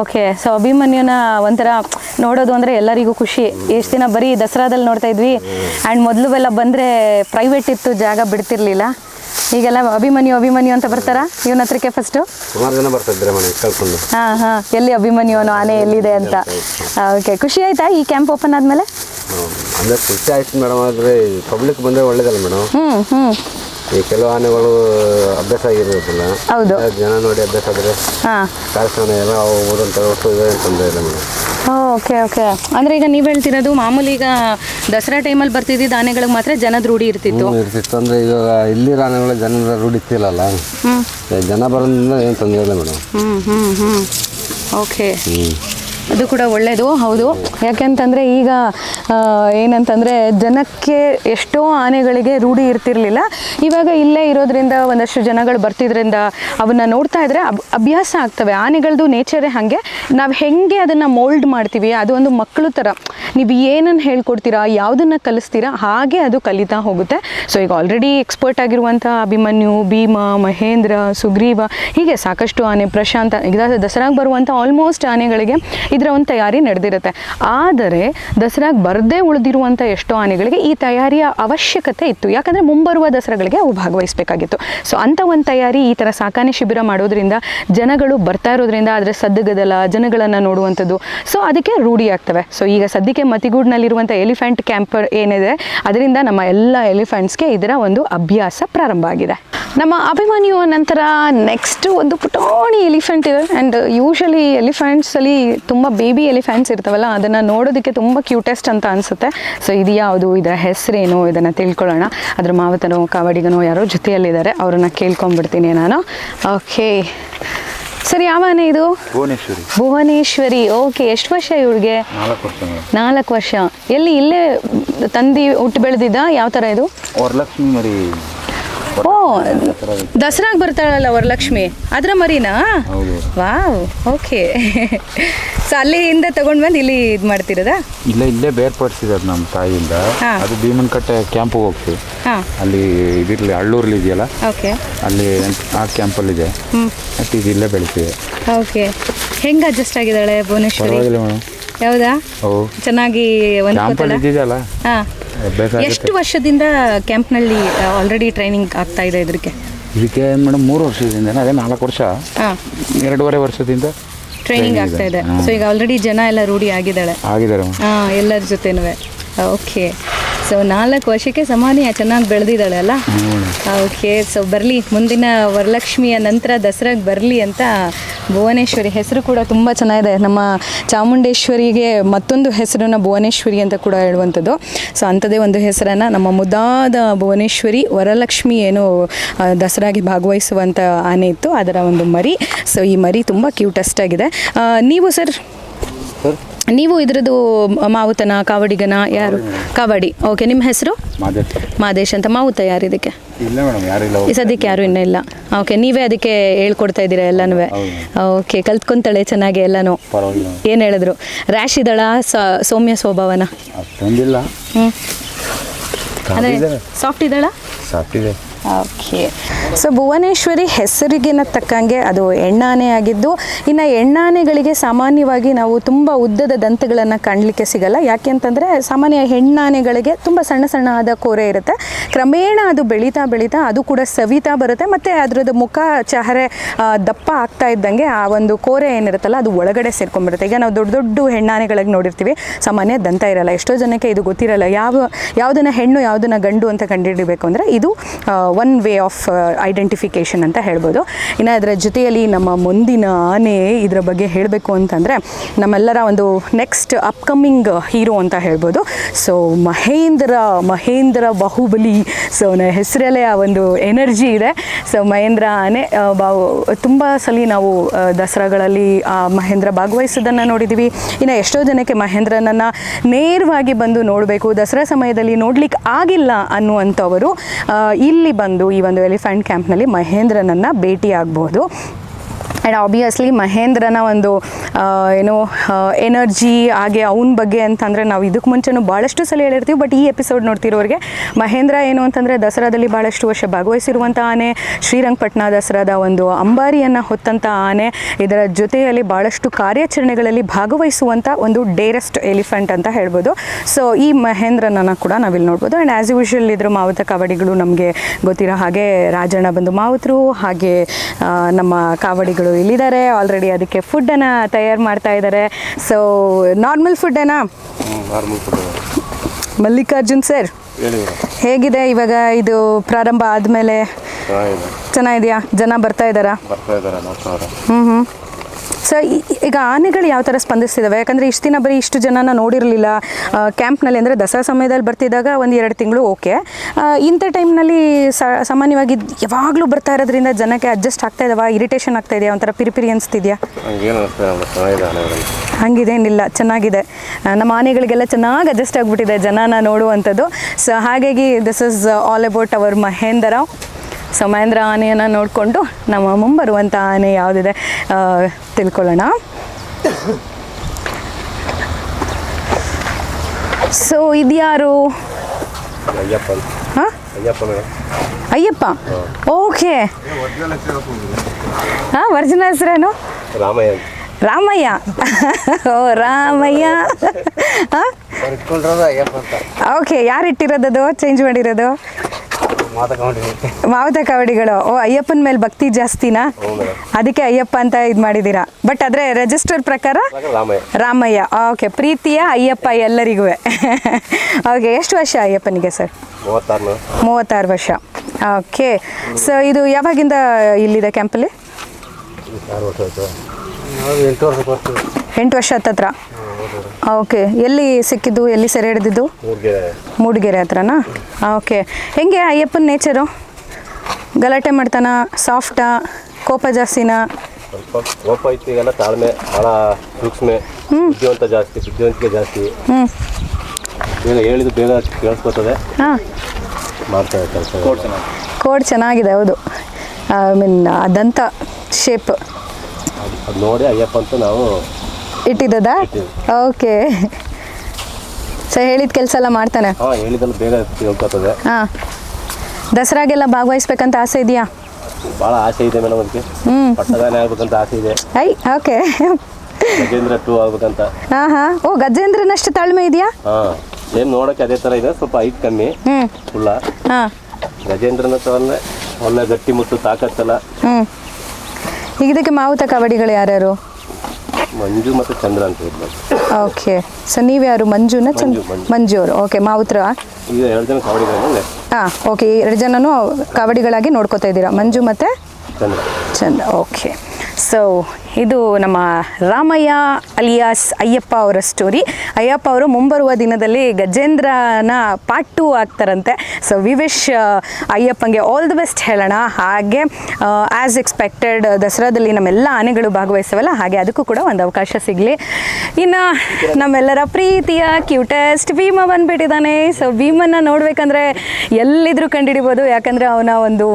ಓಕೆ ಸೊ ಅಭಿಮನ್ಯುನ ಒಂಥರ ನೋಡೋದು ಅಂದರೆ ಎಲ್ಲರಿಗೂ ಖುಷಿ. ಎಷ್ಟು ದಿನ ಬರೀ ದಸರಾದಲ್ಲಿ ನೋಡ್ತಾ ಇದ್ವಿ. ಆ್ಯಂಡ್ ಮೊದಲು ಎಲ್ಲ ಬಂದರೆ ಪ್ರೈವೇಟ್ ಇತ್ತು ಜಾಗ ಬಿಡ್ತಿರ್ಲಿಲ್ಲ. ಈಗೆಲ್ಲ ಅಭಿಮನ್ಯು ಅಭಿಮನ್ಯು ಅಂತ ಬರ್ತಾರಾ? ಇವನ ಹತ್ರಕ್ಕೆ ಫಸ್ಟು ಸುಮಾರು ಜನ ಬರ್ತಾ ಇದ್ದಾರೆ ಹಾ ಕಳ್ಕೊಂಡು ಹಾಂ ಹಾಂ. ಎಲ್ಲಿ ಅಭಿಮನ್ಯು ಅನ್ನೋ ಆನೆ ಎಲ್ಲಿದೆ ಅಂತ? ಓಕೆ ಖುಷಿ ಆಯ್ತಾ ಈ ಕ್ಯಾಂಪ್ ಓಪನ್ ಆದಮೇಲೆ? ಹ್ಮ್. ಅಂದ್ರೆ ಖುಷಿ ಆಯ್ತು ಮೇಡಮ್ ಆದ್ರೆ ಪಬ್ಲಿಕ್ ಬಂದ್ರೆ ಒಳ್ಳೇದಲ್ಲ ಮೇಡಮ್ ಹ್ಮ್ ಹ್ಞೂ ಈ ಕೆಲವು ಆನೆಗಳು ಅಭ್ಯಾಸ ಆಗಿರೋದಿಲ್ಲ. ಹೌದು. ಜನ ನೋಡಿ ಅಭ್ಯಾಸ ಆದರೆ ಹಾಂ. ಕಾರ್ಯಕ್ರಮ ಎಲ್ಲ ವಸ್ತು ಇದೆ ತೊಂದರೆ ಇಲ್ಲ ಮೇಡಮ್ ಓಕೆ ಓಕೆ ಅಂದ್ರೆ ಈಗ ನೀವು ಹೇಳ್ತಿರೋದು ಮಾಮೂಲಿ ಈಗ ದಸರಾ ಟೈಮಲ್ಲಿ ಬರ್ತಿದ್ದಿದ್ದು ಆನೆಗಳಿಗೆ ಮಾತ್ರ ಜನದ ರೂಢಿ ಇರ್ತಿತ್ತು. ಇರ್ತಿತ್ತು. ಅಂದರೆ ಈಗ ಇಲ್ಲಿ ಆನೆಗಳು ಜನರ ರೂಢಿತ್ತಿಲ್ಲಲ್ಲ ಹ್ಞೂ ಜನ ಬರೋದ್ರಿಂದ ಏನು ತೊಂದರೆ ಇಲ್ಲ ಮೇಡಮ್. ಹ್ಞೂ ಹ್ಞೂ ಹ್ಞೂ ಓಕೆ ಹ್ಞೂ ಅದು ಕೂಡ ಒಳ್ಳೆಯದು ಹೌದು. ಯಾಕೆಂತಂದರೆ ಈಗ ಏನಂತಂದರೆ ಜನಕ್ಕೆ ಎಷ್ಟೋ ಆನೆಗಳಿಗೆ ರೂಢಿ ಇರ್ತಿರ್ಲಿಲ್ಲ. ಇವಾಗ ಇಲ್ಲೇ ಇರೋದ್ರಿಂದ ಒಂದಷ್ಟು ಜನಗಳು ಬರ್ತಿದ್ರಿಂದ ಅವನ್ನ ನೋಡ್ತಾ ಇದ್ರೆ ಅಭ್ಯಾಸ ಆಗ್ತವೆ. ಆನೆಗಳದ್ದು ನೇಚರೇ ಹಾಗೆ. ನಾವು ಹೆಂಗೆ ಅದನ್ನು ಮೋಲ್ಡ್ ಮಾಡ್ತೀವಿ, ಅದು ಒಂದು ಮಕ್ಕಳು ಥರ ನೀವು ಏನನ್ನು ಹೇಳ್ಕೊಡ್ತೀರಾ, ಯಾವುದನ್ನು ಕಲಿಸ್ತೀರಾ, ಹಾಗೆ ಅದು ಕಲಿತಾ ಹೋಗುತ್ತೆ. ಸೊ ಈಗ ಆಲ್ರೆಡಿ ಎಕ್ಸ್ಪರ್ಟ್ ಆಗಿರುವಂಥ ಅಭಿಮನ್ಯು, ಭೀಮ, ಮಹೇಂದ್ರ, ಸುಗ್ರೀವ, ಹೀಗೆ ಸಾಕಷ್ಟು ಆನೆ, ಪ್ರಶಾಂತ, ಈಗ ದಸರಾಗೆ ಬರುವಂಥ ಆಲ್ಮೋಸ್ಟ್ ಆನೆಗಳಿಗೆ ಇದರ ಒಂದು ತಯಾರಿ ನಡೆದಿರುತ್ತೆ. ಆದರೆ ದಸರಾಗೆ ಬರದೇ ಉಳಿದಿರುವಂಥ ಎಷ್ಟೋ ಆನೆಗಳಿಗೆ ಈ ತಯಾರಿಯ ಅವಶ್ಯಕತೆ ಇತ್ತು. ಯಾಕಂದರೆ ಮುಂಬರುವ ದಸರಾಗಳಿಗೆ ಅವು ಭಾಗವಹಿಸಬೇಕಾಗಿತ್ತು. ಸೊ ಅಂಥ ಒಂದು ತಯಾರಿ ಈ ಥರ ಸಾಕಾನೆ ಶಿಬಿರ ಮಾಡೋದ್ರಿಂದ ಜನಗಳು ಬರ್ತಾ ಇರೋದ್ರಿಂದ ಅದರ ಸದ್ದಗದಲ್ಲ ಜನಗಳನ್ನು ನೋಡುವಂಥದ್ದು ಸೊ ಅದಕ್ಕೆ ರೂಢಿ ಆಗ್ತವೆ. ಸೊ ಈಗ ಸದ್ಯಕ್ಕೆ ಮತಿಗೂಡ್ನಲ್ಲಿರುವಂಥ ಎಲಿಫೆಂಟ್ ಕ್ಯಾಂಪ್ ಏನಿದೆ, ಅದರಿಂದ ನಮ್ಮ ಎಲ್ಲ ಎಲಿಫೆಂಟ್ಸ್ಗೆ ಇದರ ಒಂದು ಅಭ್ಯಾಸ ಪ್ರಾರಂಭ ಆಗಿದೆ. ನಮ್ಮ ಅಭಿಮಾನಿಯು ನಂತರ ನೆಕ್ಸ್ಟ್ ಒಂದು ಪುಟಾಣಿ ಎಲಿಫೆಂಟ್ ಇದೆ. ಆ್ಯಂಡ್ ಯೂಶಲಿ ಎಲಿಫೆಂಟ್ಸಲ್ಲಿ ತುಂಬ ಬೇಬಿ ಎಲಿಫೆಂಟ್ಸ್ ಇರ್ತಾವಲ್ಲ ಅದನ್ನು ನೋಡೋದಕ್ಕೆ ತುಂಬ ಕ್ಯೂಟೆಸ್ಟ್ ಅಂತ ಅನಿಸುತ್ತೆ. ಸೊ ಇದು ಯಾವುದು? ಇದರ ಹೆಸರೇನು? ಇದನ್ನು ತಿಳ್ಕೊಳ್ಳೋಣ. ಅದ್ರ ಮಾವತನೋ ಕಾವಡಿಗನೋ ಯಾರೋ ಜೊತೆಯಲ್ಲಿದ್ದಾರೆ. ಅವ್ರನ್ನ ಕೇಳ್ಕೊಂಡ್ಬಿಡ್ತೀನಿ ನಾನು. ಓಕೆ ಸರಿ ಯಾವ ಆನೆ ಇದು? ಭುವನೇಶ್ವರಿ. ಭುವನೇಶ್ವರಿ. ಓಕೆ ಎಷ್ಟು ವರ್ಷ ಇವ್ರಿಗೆ ನಾಲ್ಕು ವರ್ಷ ಮೇಡಮ್. ನಾಲ್ಕು ವರ್ಷ. ಎಲ್ಲಿ ಇಲ್ಲೇ ತಂದಿ ಹುಟ್ಟು ಬೆಳೆದಿದ್ದ? ಯಾವ ಥರ ಇದು? ವರಲಕ್ಷ್ಮಿ ಮರಿ. ಓ ದಸರಾಗೆ ಬರ್ತಾಳಲ್ಲ ವರಲಕ್ಷ್ಮಿ? ಅದರ ಮರಿನಾ? ಹೌದು. Wow okay. ಸೊ ಅಲ್ಲಿಂದ ತಗೊಂಡು ಬಂದು ಇಲ್ಲಿ ಇದು ಮಾಡ್ತಿರೋದಾ? ಇಲ್ಲ ಇಲ್ಲೇ ಬೇರ್ಪಡಿಸಿರೋದು ನಮ್ಮ ತಾಯಿಯಿಂದ. ಅದು ಭೀಮನಕಟ್ಟೆ ಕ್ಯಾಂಪಿಗೆ ಹೋಗ್ತೀವಿ. ಹಾಂ. ಅಲ್ಲಿ ಇದಿರಲಿ ಹಳ್ಳೂರ್ಲಿ ಇದೆಯಲ್ಲ? ಓಕೆ. ಅಲ್ಲಿ ಆ ಕ್ಯಾಂಪಲ್ಲಿದೆ. ಇದೆ ಮತ್ತು ಇದು ಇಲ್ಲೇ ಬೆಳಿತೀವಿ ಓಕೆ. ಹೆಂಗೆ ಅಡ್ಜಸ್ಟ್ ಆಗಿದ್ದಾಳೆ ಭುವನೇಶ್ವರಿ? ಹೌದಾ ಮೇಡಮ್. ಯಾವುದಾ? ಓ. ಚೆನ್ನಾಗಿ ಒಂದು ಇದ್ದಿದೆಯಲ್ಲ? ಹಾಂ. ಎಷ್ಟು ವರ್ಷದಿಂದ ಕ್ಯಾಂಪ್ನಲ್ಲಿ ಆಲ್ರೆಡಿ ಟ್ರೈನಿಂಗ್ ಆಗ್ತಾ ಇದೆ ಇದಕ್ಕೆ ಇದಕ್ಕೆ ಮೇಡಮ್ ಮೂರು ವರ್ಷದಿಂದ ಅದೇ ನಾಲ್ಕು ವರ್ಷ? ಎರಡೂವರೆ ವರ್ಷದಿಂದ ಟ್ರೈನಿಂಗ್ ಆಗ್ತಾ ಇದೆ. ಸೊ ಈಗ ಆಲ್ರೆಡಿ ಜನ ಎಲ್ಲ ರೂಢಿ ಆಗಿದ್ದಾಳೆ? ಆಗಿದ್ದಾರೆ ಹಾಂ ಎಲ್ಲರ ಜೊತೆನೂ. ಓಕೆ ಸೊ ನಾಲ್ಕು ವರ್ಷಕ್ಕೆ ಸಮಾನಿ ಚೆನ್ನಾಗಿ ಬೆಳೆದಿದ್ದಾಳೆ ಅಲ್ಲ? ಓಕೆ ಸೊ ಬರಲಿ, ಮುಂದಿನ ವರಲಕ್ಷ್ಮಿಯ ನಂತರ ದಸರಾಗೆ ಬರಲಿ ಅಂತ ಭುವನೇಶ್ವರಿ ಹೆಸರು ಕೂಡ ತುಂಬ ಚೆನ್ನಾಗಿದೆ. ನಮ್ಮ ಚಾಮುಂಡೇಶ್ವರಿಗೆ ಮತ್ತೊಂದು ಹೆಸರನ್ನು ಭುವನೇಶ್ವರಿ ಅಂತ ಕೂಡ ಹೇಳುವಂಥದ್ದು. ಸೊ ಅಂಥದ್ದೇ ಒಂದು ಹೆಸರನ್ನು ನಮ್ಮ ಮುದ್ದಾದ ಭುವನೇಶ್ವರಿ ವರಲಕ್ಷ್ಮಿ ಏನು ದಸರಾಗೆ ಭಾಗವಹಿಸುವಂಥ ಆನೆ ಇತ್ತು. ಅದರ ಒಂದು ಮರಿ. ಸೊ ಈ ಮರಿ ತುಂಬ ಕ್ಯೂಟೆಸ್ಟ್ ಆಗಿದೆ. ನೀವು ಸರ್ ನೀವು ಇದ್ರದ್ದು ಮಾವುತನ ಕಾವಡಿಗನ ಯಾರು? ಕಾವಡಿ. ಓಕೆ ನಿಮ್ಮ ಹೆಸರು? ಮಾದೇಶ್ ಅಂತ. ಮಾವುತ ಯಾರು ಇದಕ್ಕೆ? ಈ ಸದ್ಯಕ್ಕೆ ಯಾರು ಇನ್ನೂ ಇಲ್ಲ. ಓಕೆ ನೀವೇ ಅದಕ್ಕೆ ಹೇಳ್ಕೊಡ್ತಾ ಇದ್ದೀರಾ ಎಲ್ಲನೂ ಓಕೆ ಕಲ್ತ್ಕೊಂತಾಳೆ ಚೆನ್ನಾಗಿ ಎಲ್ಲನೂ. ಏನು ಹೇಳಿದ್ರು? ರ್ಯಾಶ್ ಇದ್ದಾಳ ಸ- ಸೌಮ್ಯ ಸ್ವಭಾವನ. ಸಾಫ್ಟ್ ಇದ್ದಾಳ ಸಾಫ್ಟಿದೆ ಓಕೆ. ಸೊ ಭುವನೇಶ್ವರಿ ಹೆಸರಿಗಿನ ತಕ್ಕಂಗೆ ಅದು ಎಣ್ಣಾನೆ ಆಗಿದ್ದು, ಇನ್ನು ಎಣ್ಣಾನೆಗಳಿಗೆ ಸಾಮಾನ್ಯವಾಗಿ ನಾವು ತುಂಬ ಉದ್ದದ ದಂತಗಳನ್ನು ಕಾಣಲಿಕ್ಕೆ ಸಿಗಲ್ಲ. ಯಾಕೆ ಅಂತಂದರೆ, ಸಾಮಾನ್ಯ ಹೆಣ್ಣಾನೆಗಳಿಗೆ ತುಂಬ ಸಣ್ಣ ಸಣ್ಣ ಆದ ಕೋರೆ ಇರುತ್ತೆ. ಕ್ರಮೇಣ ಅದು ಬೆಳೀತಾ ಬೆಳೀತಾ ಅದು ಕೂಡ ಸವಿತಾ ಬರುತ್ತೆ. ಮತ್ತು ಅದರದ್ದು ಮುಖ, ಚಹರೆ ದಪ್ಪ ಆಗ್ತಾ ಇದ್ದಂಗೆ ಆ ಒಂದು ಕೋರೆ ಏನಿರುತ್ತಲ್ಲ, ಅದು ಒಳಗಡೆ ಸೇರ್ಕೊಂಡ್ಬಿಡುತ್ತೆ. ಈಗ ನಾವು ದೊಡ್ಡ ದೊಡ್ಡ ಹೆಣ್ಣಾನೆಗಳಿಗೆ ನೋಡಿರ್ತೀವಿ. ಸಾಮಾನ್ಯ ದಂತ ಇರಲ್ಲ. ಎಷ್ಟೋ ಜನಕ್ಕೆ ಇದು ಗೊತ್ತಿರಲ್ಲ. ಯಾವ, ಯಾವುದನ್ನು ಹೆಣ್ಣು, ಯಾವುದನ್ನು ಗಂಡು ಅಂತ ಕಂಡುಹಿಡಬೇಕು ಅಂದರೆ ಇದು ಒನ್ ವೇ ಆಫ್ ಐಡೆಂಟಿಫಿಕೇಷನ್ ಅಂತ ಹೇಳ್ಬೋದು. ಇನ್ನು ಅದರ ಜೊತೆಯಲ್ಲಿ ನಮ್ಮ ಮುಂದಿನ ಆನೆ ಇದರ ಬಗ್ಗೆ ಹೇಳಬೇಕು ಅಂತಂದರೆ ನಮ್ಮೆಲ್ಲರ ಒಂದು ನೆಕ್ಸ್ಟ್ ಅಪ್ಕಮಿಂಗ್ ಹೀರೋ ಅಂತ ಹೇಳ್ಬೋದು. ಸೊ ಮಹೇಂದ್ರ ಮಹೇಂದ್ರ ಬಾಹುಬಲಿ. ಸೊ ಹೆಸರಲ್ಲೇ ಆ ಒಂದು ಎನರ್ಜಿ ಇದೆ. ಸೊ ಮಹೇಂದ್ರ ಆನೆ ಬಾವು ತುಂಬ ಸಲ ನಾವು ದಸರಾಗಳಲ್ಲಿ ಆ ಮಹೇಂದ್ರ ಭಾಗವಹಿಸೋದನ್ನು ನೋಡಿದ್ದೀವಿ ಇನ್ನು ಎಷ್ಟೋ ಜನಕ್ಕೆ ಮಹೇಂದ್ರನನ್ನು ನೇರವಾಗಿ ಬಂದು ನೋಡಬೇಕು. ದಸರಾ ಸಮಯದಲ್ಲಿ ನೋಡ್ಲಿಕ್ಕೆ ಆಗಿಲ್ಲ ಅನ್ನುವಂಥವರು ಇಲ್ಲಿ ಬಂದು ಈ ಒಂದು ಎಲಿಫೆಂಟ್ ಕ್ಯಾಂಪ್ನಲ್ಲಿ ಮಹೇಂದ್ರನನ್ನು ಭೇಟಿ ಆಗ್ಬೋದು ಆ್ಯಂಡ್ ಆಬ್ವಿಯಸ್ಲಿ ಮಹೇಂದ್ರನ ಒಂದು ಏನೋ ಎನರ್ಜಿ ಹಾಗೆ ಅವನ ಬಗ್ಗೆ ಅಂತಂದರೆ ನಾವು ಇದಕ್ಕೆ ಮುಂಚೆನೂ ಭಾಳಷ್ಟು ಸಲ ಹೇಳಿರ್ತೀವಿ ಬಟ್ ಈ ಎಪಿಸೋಡ್ ನೋಡ್ತಿರೋರಿಗೆ ಮಹೇಂದ್ರ ಏನು ಅಂತಂದರೆ ದಸರಾದಲ್ಲಿ ಭಾಳಷ್ಟು ವರ್ಷ ಭಾಗವಹಿಸಿರುವಂಥ ಆನೆ ಶ್ರೀರಂಗಪಟ್ಟಣ ದಸರಾದ ಒಂದು ಅಂಬಾರಿಯನ್ನು ಹೊತ್ತಂಥ ಆನೆ, ಇದರ ಜೊತೆಯಲ್ಲಿ ಭಾಳಷ್ಟು ಕಾರ್ಯಾಚರಣೆಗಳಲ್ಲಿ ಭಾಗವಹಿಸುವಂಥ ಒಂದು ಡೇರೆಸ್ಟ್ ಎಲಿಫೆಂಟ್ ಅಂತ ಹೇಳ್ಬೋದು. ಸೊ ಈ ಮಹೇಂದ್ರನನ್ನು ಕೂಡ ನಾವಿಲ್ಲಿ ನೋಡ್ಬೋದು. ಆ್ಯಂಡ್ ಆ್ಯಸ್ ಯೂಶುವಲ್ ಇದ್ರ ಮಾವುತ ಕಾವಡಿಗಳು ನಮಗೆ ಗೊತ್ತಿರೋ ಹಾಗೆ ರಾಜಣ್ಣ ಬಂದು ಮಾವುತರು, ಹಾಗೆ ನಮ್ಮ ಕಾವಡಿಗಳು ಇಲ್ಲಿದ್ದಾರೆ. ಆಲ್ರೆಡಿ ಅದಕ್ಕೆ ಫುಡ್ಡನ್ನು ತಯಾರು ಮಾಡ್ತಾ ಇದ್ದಾರೆ. ಸೊ ನಾರ್ಮಲ್ ಫುಡ್ಡೇನಾ ಮಲ್ಲಿಕಾರ್ಜುನ್ ಸರ್ ಹೇಗಿದೆ ಇವಾಗ ಇದು ಪ್ರಾರಂಭ ಆದ್ಮೇಲೆ? ಚೆನ್ನಾಗಿದೆ. ಚೆನ್ನಾಗಿದೆಯಾ? ಜನ ಬರ್ತಾ ಇದ್ದಾರಾ? ಹ್ಞೂ ಹ್ಞೂ ಸೊ ಈಗ ಆನೆಗಳು ಯಾವ ಥರ ಸ್ಪಂದಿಸ್ತಿದ್ದಾವೆ ಯಾಕಂದರೆ ಇಷ್ಟು ದಿನ ಬರೀ ಇಷ್ಟು ಜನನ ನೋಡಿರಲಿಲ್ಲ. ಕ್ಯಾಂಪ್ನಲ್ಲಿ ಅಂದರೆ ದಸರಾ ಸಮಯದಲ್ಲಿ ಬರ್ತಿದ್ದಾಗ ಒಂದು ಎರಡು ತಿಂಗಳು ಓಕೆ. ಇಂಥ ಟೈಮ್ನಲ್ಲಿ ಸಾಮಾನ್ಯವಾಗಿ ಯಾವಾಗಲೂ ಬರ್ತಾ ಇರೋದ್ರಿಂದ ಜನಕ್ಕೆ ಅಡ್ಜಸ್ಟ್ ಆಗ್ತಾ ಇದಾವ? ಇರಿಟೇಷನ್ ಆಗ್ತಾ ಇದೆಯಾ? ಒಂಥರ ಪಿರಿಪಿರಿ ಅನಿಸ್ತಿದ್ಯಾ? ಹಂಗಿದೇನಿಲ್ಲ. ಚೆನ್ನಾಗಿದೆ. ನಮ್ಮ ಆನೆಗಳಿಗೆಲ್ಲ ಚೆನ್ನಾಗಿ ಅಡ್ಜಸ್ಟ್ ಆಗಿಬಿಟ್ಟಿದೆ ಜನನ ನೋಡುವಂಥದ್ದು. ಸೊ ಹಾಗಾಗಿ this is all about our Mahendra so Mahendra ಆನೆಯನ್ನು ನೋಡಿಕೊಂಡು ನಮ್ಮ ಮುಂಬರುವಂಥ ಆನೆ ಯಾವುದಿದೆ ತಿಳ್ಕೊಳ್ಳೋಣ. ಸೊ ಇದ್ಯಾರು? ಅಯ್ಯಪ್ಪ. ಅಂತ. ಹಾಂ ಅಯ್ಯಪ್ಪ. ಓಕೆ. ಹಾಂ ಒರಿಜಿನಲ್ ಹೆಸರೇನು? ರಾಮಯ್ಯ. ರಾಮಯ್ಯ. ಓ ರಾಮಯ್ಯ. ಓಕೆ ಯಾರು ಇಟ್ಟಿರೋದದು ಚೇಂಜ್ ಮಾಡಿರೋದು? ಮಾವುತ ಕಾವಡಿಗಳು. ಓ ಅಯ್ಯಪ್ಪನ ಮೇಲೆ ಭಕ್ತಿ ಜಾಸ್ತಿನಾ? ಅದಕ್ಕೆ ಅಯ್ಯಪ್ಪ ಅಂತ ಇದು ಮಾಡಿದ್ದೀರಾ ಬಟ್ ಆದರೆ ರಿಜಿಸ್ಟರ್ ಪ್ರಕಾರ ರಾಮಯ್ಯ. ಓಕೆ ಪ್ರೀತಿಯ ಅಯ್ಯಪ್ಪ ಎಲ್ಲರಿಗೂ ಓಕೆ ಎಷ್ಟು ವರ್ಷ ಅಯ್ಯಪ್ಪನಿಗೆ ಸರ್ ಮೂವತ್ತಾರು ಮೂವತ್ತಾರು ವರ್ಷ. ಓಕೆ ಸೊ ಇದು ಯಾವಾಗಿಂದ ಇಲ್ಲಿದೆ ಕ್ಯಾಂಪಲ್ಲಿ ಆರು ವರ್ಷ ಎಂಟು ಎಂಟು ವರ್ಷ ಹತ್ತತ್ರ? ಓಕೆ. ಎಲ್ಲಿ ಸಿಕ್ಕಿದ್ದು? ಎಲ್ಲಿ ಸೆರೆ ಹಿಡಿದಿದ್ದು? ಮೂಡಿಗೆರೆ. ಹತ್ರನಾ? ಓಕೆ. ಹೆಂಗೆ ಅಯ್ಯಪ್ಪನ ನೇಚರು? ಗಲಾಟೆ ಮಾಡ್ತಾನ ಸಾಫ್ಟಾ ಕೋಪ ಜಾಸ್ತಿನಾ? ಸ್ವಲ್ಪ ಕೋಪ ಇತ್ತು ಈಗೆಲ್ಲ ತಾಳ್ಮೆ ಭಾಳ ಸೂಕ್ಷ್ಮೆ. ಬುದ್ಧಿವಂತ ಜಾಸ್ತಿ ಬುದ್ಧಿವಂತಿಕೆ ಜಾಸ್ತಿ. ಹ್ಞೂ ಬೇಗ ಹೇಳಿದ್ದು ಬೇಗ ಕೇಳಿಸ್ಕೊತದೆ ಹಾಂ. ಮಾಡ್ತಾರೆ ಕೆಲಸ. ಕೋಡ್ ಚೆನ್ನಾಗಿದೆ. ಹೌದು. ಐ ಮೀನ್ ಅದಂತ ಶೇಪ್ ಅದು ನೋಡಿ ಅಯ್ಯಪ್ಪ ಅಂತ ನಾವು ಇಟ್ಟಿದ್ದದ? ಓಕೆ. ಸರ್ ಹೇಳಿದ ಕೆಲಸ ಎಲ್ಲ ಮಾಡ್ತಾನೆ? ಹಾಂ ಹೇಳಿದಲ್ಲ ಬೇಗ ತಿಳ್ಕೊತದೆ ಹಾಂ. ದಸರಾಗೆಲ್ಲ ಭಾಗವಹಿಸ್ಬೇಕಂತ ಆಸೆ ಇದೆಯಾ? ಭಾಳ ಆಸೆ ಇದೆ ಮೇಡಮ್ ಅದಕ್ಕೆ. ಹ್ಞೂ ಪಟ್ಟದಾನೆ ಆಗ್ಬೇಕಂತ ಆಸೆ ಇದೆ. I okay. ಗಜೇಂದ್ರ ಟೂ ಆಗ್ಬೇಕಂತ. ಹಾಂ ಹಾಂ. ಓ ಗಜೇಂದ್ರನಷ್ಟು ತಾಳ್ಮೆ ಇದೆಯಾ? ಹಾಂ. ಏನು ನೋಡಕ್ಕೆ ಅದೇ ಥರ ಇದೆ ಸ್ವಲ್ಪ ಐಟ್ ಕಮ್ಮಿ. ಹ್ಞೂ ಫುಲ್ಲ. ಹಾಂ. ಗಜೇಂದ್ರನ ತಗೊಂಡ್ರೆ ಒಳ್ಳೆ ಗಟ್ಟಿ ಮುಟ್ಟು ತಾಕತ್ತಲ್ಲ ಹ್ಞೂ ಈಗ ಇದಕ್ಕೆ ಮಾವುತ ಕಬಡ್ಡಿಗಳು ಯಾರ್ಯಾರು? ಮಂಜು ಮತ್ತು ಚಂದ್ರ ಅಂತ ಓಕೆ. ಸೊ ನೀವ್ಯಾರು ಮಂಜುನ ಚಂದ್ರ ಮಂಜು, ಅವರು. ಓಕೆ ಮಾವುತ್ರ? ಈಗ ಎರಡು ಜನ ಕಬಡ್ಡಿಗಳನ್ನ ಹಾಂ ಓಕೆ. ಎರಡು ಜನನು ಕಬಡ್ಡಿಗಳಾಗಿ ನೋಡ್ಕೋತಾ ಇದ್ದೀರಾ? ಮಂಜು ಮತ್ತು ಚಂದ್ರ. ಚಂದ ಓಕೆ. ಸೊ ಇದು ನಮ್ಮ ರಾಮಯ್ಯ ಅಲಿಯಾಸ್ ಅಯ್ಯಪ್ಪ ಅವರ ಸ್ಟೋರಿ ಅಯ್ಯಪ್ಪ ಅವರು ಮುಂಬರುವ ದಿನದಲ್ಲಿ ಗಜೇಂದ್ರನ ಪಾರ್ಟ್ ಟು ಆಗ್ತಾರಂತೆ. ಸೊ ವಿ ವಿಶ್ ಅಯ್ಯಪ್ಪಂಗೆ ಆಲ್ ದಿ ಬೆಸ್ಟ್ ಹೇಳೋಣ. ಹಾಗೆ ಆ್ಯಸ್ ಎಕ್ಸ್ಪೆಕ್ಟೆಡ್ ದಸರಾದಲ್ಲಿ ನಮ್ಮೆಲ್ಲ ಆನೆಗಳು ಭಾಗವಹಿಸವಲ್ಲ, ಹಾಗೆ ಅದಕ್ಕೂ ಕೂಡ ಒಂದು ಅವಕಾಶ ಸಿಗಲಿ. ಇನ್ನು ನಮ್ಮೆಲ್ಲರ ಪ್ರೀತಿಯ ಕ್ಯೂಟೆಸ್ಟ್ ಭೀಮ ಬಂದುಬಿಟ್ಟಿದ್ದಾನೆ ಸೊ ಭೀಮನ್ನ ನೋಡಬೇಕಂದ್ರೆ ಎಲ್ಲಿದ್ರೂ ಕಂಡುಹಿಡಿಬೋದು ಯಾಕಂದರೆ ಅವನ ಒಂದು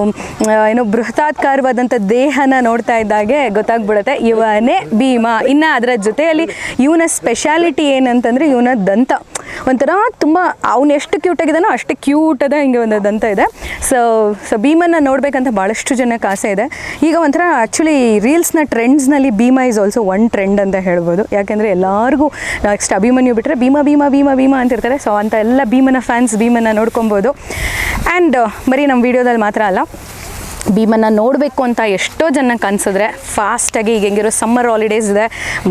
ಏನು ಬೃಹತಾತ್ಕಾರವಾದಂಥ ದೇಹನ ನೋಡ್ತಾ ಇದ್ದಾಗೆ ಗೊತ್ತಾಗ್ಬಿಡುತ್ತೆ. ಇವನೇ ಭೀಮ. ಇನ್ನು ಅದರ ಜೊತೆಯಲ್ಲಿ ಇವನ ಸ್ಪೆಷಾಲಿಟಿ ಏನಂತಂದರೆ ಇವನ ದಂತ. ಒಂಥರ ತುಂಬ ಅವನು ಎಷ್ಟು ಕ್ಯೂಟ್ ಆಗಿದ್ದಾನೋ ಅಷ್ಟು ಕ್ಯೂಟ್ ಅದ ಹಿಂಗೆ ಒಂದು ದಂತ ಇದೆ. ಸೊ ಸೊ ಭೀಮನ್ನ ನೋಡಬೇಕಂತ ಭಾಳಷ್ಟು ಜನಕ್ಕೆ ಆಸೆ ಇದೆ. ಈಗ ಒಂಥರ ಆ್ಯಕ್ಚುಲಿ ರೀಲ್ಸ್ನ ಟ್ರೆಂಡ್ಸ್ನಲ್ಲಿ Bhima is also one trend ಅಂತ ಹೇಳ್ಬೋದು. ಯಾಕೆಂದರೆ ಎಲ್ಲರಿಗೂ ನೆಕ್ಸ್ಟ್ ಅಭಿಮನ್ಯು ಬಿಟ್ಟರೆ ಭೀಮ ಭೀಮ ಭೀಮ ಭೀಮ ಅಂತಿರ್ತಾರೆ ಸೊ ಅಂತ ಎಲ್ಲ ಭೀಮನ ಫ್ಯಾನ್ಸ್ ಭೀಮನ್ನ ನೋಡ್ಕೊಬೋದು. ಆ್ಯಂಡ್ ಬರೀ ನಮ್ಮ ವೀಡಿಯೋದಲ್ಲಿ ಮಾತ್ರ ಅಲ್ಲ. ಭೀಮನ್ನ ನೋಡಬೇಕು ಅಂತ ಎಷ್ಟೋ ಜನ ಕನ್ಸಿದ್ರೆ ಫಾಸ್ಟಾಗಿ ಈಗ ಹೆಂಗಿರೋ ಸಮ್ಮರ್ ಹಾಲಿಡೇಸ್ ಇದೆ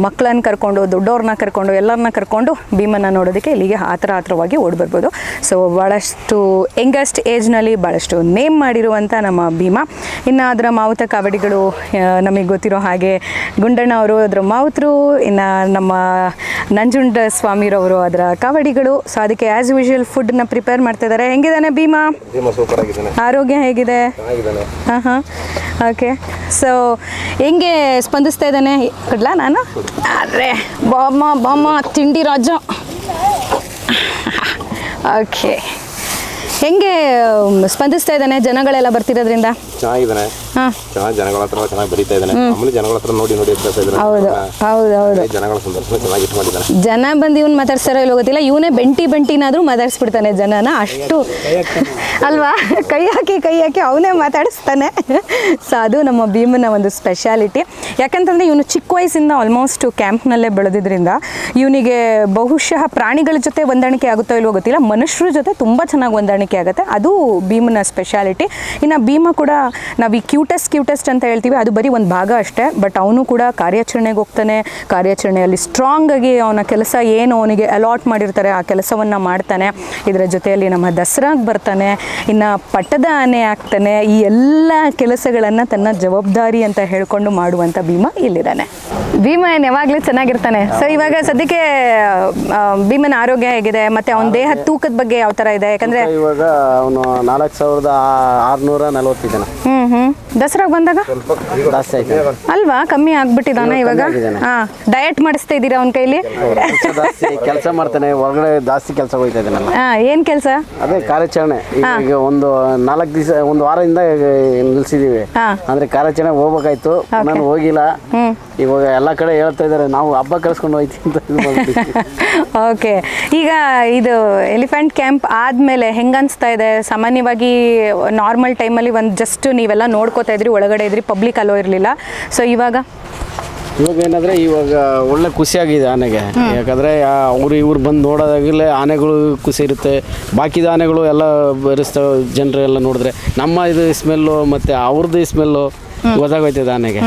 ಮಕ್ಕಳನ್ನ ಕರ್ಕೊಂಡು ದೊಡ್ಡವ್ರನ್ನ ಕರ್ಕೊಂಡು ಎಲ್ಲರನ್ನ ಕರ್ಕೊಂಡು ಭೀಮನ್ನ ನೋಡೋದಕ್ಕೆ ಇಲ್ಲಿಗೆ ಆತರ ಆತರವಾಗಿ ಓಡಿ ಬರ್ಬೋದು. ಸೊ ಭಾಳಷ್ಟು ಯಂಗೆಸ್ಟ್ ಏಜ್ನಲ್ಲಿ ಭಾಳಷ್ಟು ನೇಮ್ ಮಾಡಿರುವಂಥ ನಮ್ಮ ಭೀಮ. ಇನ್ನು ಅದರ ಮಾವುತ ಕಾವಡಿಗಳು ನಮಗೆ ಗೊತ್ತಿರೋ ಹಾಗೆ ಗುಂಡಣ್ಣ ಅವರು ಅದರ ಮಾವುತರು ಇನ್ನು ನಮ್ಮ ನಂಜುಂಡ ಸ್ವಾಮಿರವರು ಅದರ ಕಾವಡಿಗಳು. ಸೊ ಅದಕ್ಕೆ ಆ್ಯಸ್ ಯೂಶುವಲ್ ಫುಡ್ನ ಪ್ರಿಪೇರ್ ಮಾಡ್ತಿದ್ದಾರೆ ಹೆಂಗಿದ್ದಾನೆ ಭೀಮಾ? ಆರೋಗ್ಯ ಹೇಗಿದೆ? ಹಾಂ ಓಕೆ ಸೊ ಹೆಂಗೆ ಸ್ಪಂದಿಸ್ತಾ ಇದ್ದಾನೆ? ಕೊಡ್ಲಾ ನಾನು? ಅರೆ ಬಾಮ ಬಾಮ ತಿಂಡಿ ರಾಜ. ಓಕೆ ಹೆಂಗೆ, ಸ್ಪಂದಿಸ್ತಾ ಇದ್ದಾನೆ? ಜನಗಳೆಲ್ಲ ಬರ್ತಿರೋದ್ರಿಂದ? ಚೆನ್ನಾಗಿ ಜನಗಳ ಹತ್ರ ಚೆನ್ನಾಗಿ ಬರೀತಾ ಇದ್ದಾನೆ. ಆಮೇಲೆ ಜನಗಳ ಹತ್ರ ನೋಡಿ ನೋಡಿ ಇದ್ದಾನೆ ಹೌದು ಹೌದು ಹೌದು. ಜನಗಳ ಸಂದರ್ಶನ ಚೆನ್ನಾಗಿ ಇಟ್ಕೊಂಡಿದ್ದಾರೆ ಜನ ಬಂದು ಇವನ್ ಮಾತಾಡ್ಸಾರೋ ಇಲ್ಲ ಗೊತ್ತಿಲ್ಲ. ಇವನೇ ಬೆಂಟಿ ಬೆಂಟಿನಾದ್ರೂ ಮಾತಾಡ್ಸ್ಬಿಡ್ತಾನೆ ಜನನ ಅಷ್ಟು. ಅಲ್ವಾ? ಕೈ ಹಾಕಿ ಕೈ ಹಾಕಿ ಅವನೇ ಮಾತಾಡಿಸ್ತಾನೆ. ಸೊ ಅದು ನಮ್ಮ ಭೀಮನ ಒಂದು ಸ್ಪೆಷಾಲಿಟಿ ಯಾಕಂತಂದ್ರೆ ಇವನು ಚಿಕ್ಕ ವಯಸ್ಸಿಂದ ಆಲ್ಮೋಸ್ಟ್ ಕ್ಯಾಂಪ್ನಲ್ಲೇ ಬೆಳೆದಿದ್ರಿಂದ ಇವನಿಗೆ ಬಹುಶಃ ಪ್ರಾಣಿಗಳ ಜೊತೆ ಹೊಂದಾಣಿಕೆ ಆಗುತ್ತೋ ಇಲ್ವೋ ಗೊತ್ತಿಲ್ಲ. ಮನುಷ್ಯರ ಜೊತೆ ತುಂಬ ಚೆನ್ನಾಗಿ ಹೊಂದಾಣಿಕೆ ಆಗುತ್ತೆ. ಅದು ಭೀಮನ ಸ್ಪೆಷಾಲಿಟಿ ಇನ್ನು ಭೀಮ ಕೂಡ ನಾವು ಈ ಕ್ಯೂಟೆಸ್ಟ್ ಕ್ಯೂಟೆಸ್ಟ್ ಅಂತ ಹೇಳ್ತೀವಿ. ಅದು ಬರೀ ಒಂದು ಭಾಗ ಅಷ್ಟೇ. ಬಟ್ ಅವನು ಕೂಡ ಕಾರ್ಯಾಚರಣೆಗೆ ಹೋಗ್ತಾನೆ. ಕಾರ್ಯಾಚರಣೆಯಲ್ಲಿ ಸ್ಟ್ರಾಂಗ್ ಆಗಿ ಅವನ ಕೆಲಸ ಏನು ಅವನಿಗೆ ಅಲಾಟ್ ಮಾಡಿರ್ತಾರೆ ಆ ಕೆಲಸವನ್ನು ಮಾಡ್ತಾನೆ. ಇದರ ಜೊತೆಯಲ್ಲಿ ನಮ್ಮ ದಸರಾಗೆ ಬರ್ತಾನೆ. ಇನ್ನು ಪಟ್ಟದ ಆನೆ ಆಗ್ತಾನೆ. ಈ ಎಲ್ಲ ಕೆಲಸಗಳನ್ನು ತನ್ನ ಜವಾಬ್ದಾರಿ ಅಂತ ಹೇಳ್ಕೊಂಡು ಮಾಡುವಂಥ ಭೀಮ ಇಲ್ಲಿದ್ದಾನೆ. ಭೀಮ ಏನು ಯಾವಾಗಲೂ ಚೆನ್ನಾಗಿರ್ತಾನೆ. ಸೊ ಇವಾಗ ಸದ್ಯಕ್ಕೆ ಭೀಮನ ಆರೋಗ್ಯ ಹೇಗಿದೆ? ಮತ್ತು ಅವನ ದೇಹ ತೂಕದ ಬಗ್ಗೆ ಯಾವ ಥರ ಇದೆ? ಯಾಕಂದರೆ ಇವಾಗ ಅವನು ನಾಲ್ಕು ಸಾವಿರದ ಆರುನೂರ ನಲವತ್ತಿದ್ದಾನೆ ಹ್ಞೂ ಹ್ಞೂ ದಸರಾಗೆ ಬಂದಾಗ? ಅಲ್ವಾ? ಕಮ್ಮಿ ಆಗ್ಬಿಟ್ಟಿದಾನ ಇವಾಗ ಹಾಂ ಡಯಟ್ ಮಾಡಿಸ್ತಾ ಇದ್ದೀರಾ ಅವನ ಕೈಲಿ? ಕೆಲ್ಸ ಮಾಡ್ತಾನೆ ಹೊರಗಡೆ ಜಾಸ್ತಿ ಕೆಲಸ ಹೋಗ್ತಾ ಇದ್ದಾನೆ ಏನ್ ಏನು ಕೆಲಸ? ಅದೇ ಕಾರ್ಯಾಚರಣೆ. ಈಗ ಈಗ ಒಂದು ನಾಲ್ಕು ದಿವಸ ಒಂದು ವಾರದಿಂದ ನಿಲ್ಸಿದೀವಿ. ಅಂದ್ರೆ ಕಾರ್ಯಾಚರಣೆ ಹೋಗ್ಬೇಕಾಯ್ತು. ನಾನು ಹೋಗಿಲ್ಲ. ಇವಾಗ ಎಲ್ಲ ಕಡೆ ಹೇಳ್ತಾ ಇದಾರೆ ನಾವು ಹಬ್ಬ ಕಳ್ಸ್ಕೊಂಡು ಹೋಯ್ತಿ ಅಂತ ಓಕೆ ಈಗ ಇದು ಎಲಿಫೆಂಟ್ ಕ್ಯಾಂಪ್ ಆದ್ಮೇಲೆ ಹೆಂಗ ಅನ್ಸ್ತಾ ಇದೆ? ಸಾಮಾನ್ಯವಾಗಿ ನಾರ್ಮಲ್ ಟೈಮಲ್ಲಿ ಒಂದು ಜಸ್ಟ್ ನೀವೆಲ್ಲ ನೋಡ್ಕೋತಾ ಇದ್ರಿ ಒಳಗಡೆ ಇದ್ರಿ ಪಬ್ಲಿಕ್ ಅಲೋ ಇರಲಿಲ್ಲ. ಸೊ ಇವಾಗ? ಇವಾಗ ಏನಂದ್ರೆ ಇವಾಗ ಒಳ್ಳೆ ಖುಷಿ ಆಗಿದೆ ಆನೆಗೆ. ಯಾಕಂದ್ರೆ ಅವ್ರು ಇವ್ರು ಬಂದು ನೋಡೋದಾಗಲೇ ಆನೆಗಳು ಖುಷಿ ಇರುತ್ತೆ. ಬಾಕಿದ ಆನೆಗಳು ಎಲ್ಲ ಬರೆಸ್ತಾವೆ ಜನರು ಎಲ್ಲ ನೋಡಿದ್ರೆ ನಮ್ಮ ಇದು ಸ್ಮೆಲ್ಲು ಮತ್ತೆ ಅವ್ರದ್ದು ಸ್ಮೆಲ್ಲು ಗೊತ್ತಾಗೋಯ್ತದೆ ಆನೆಗೆ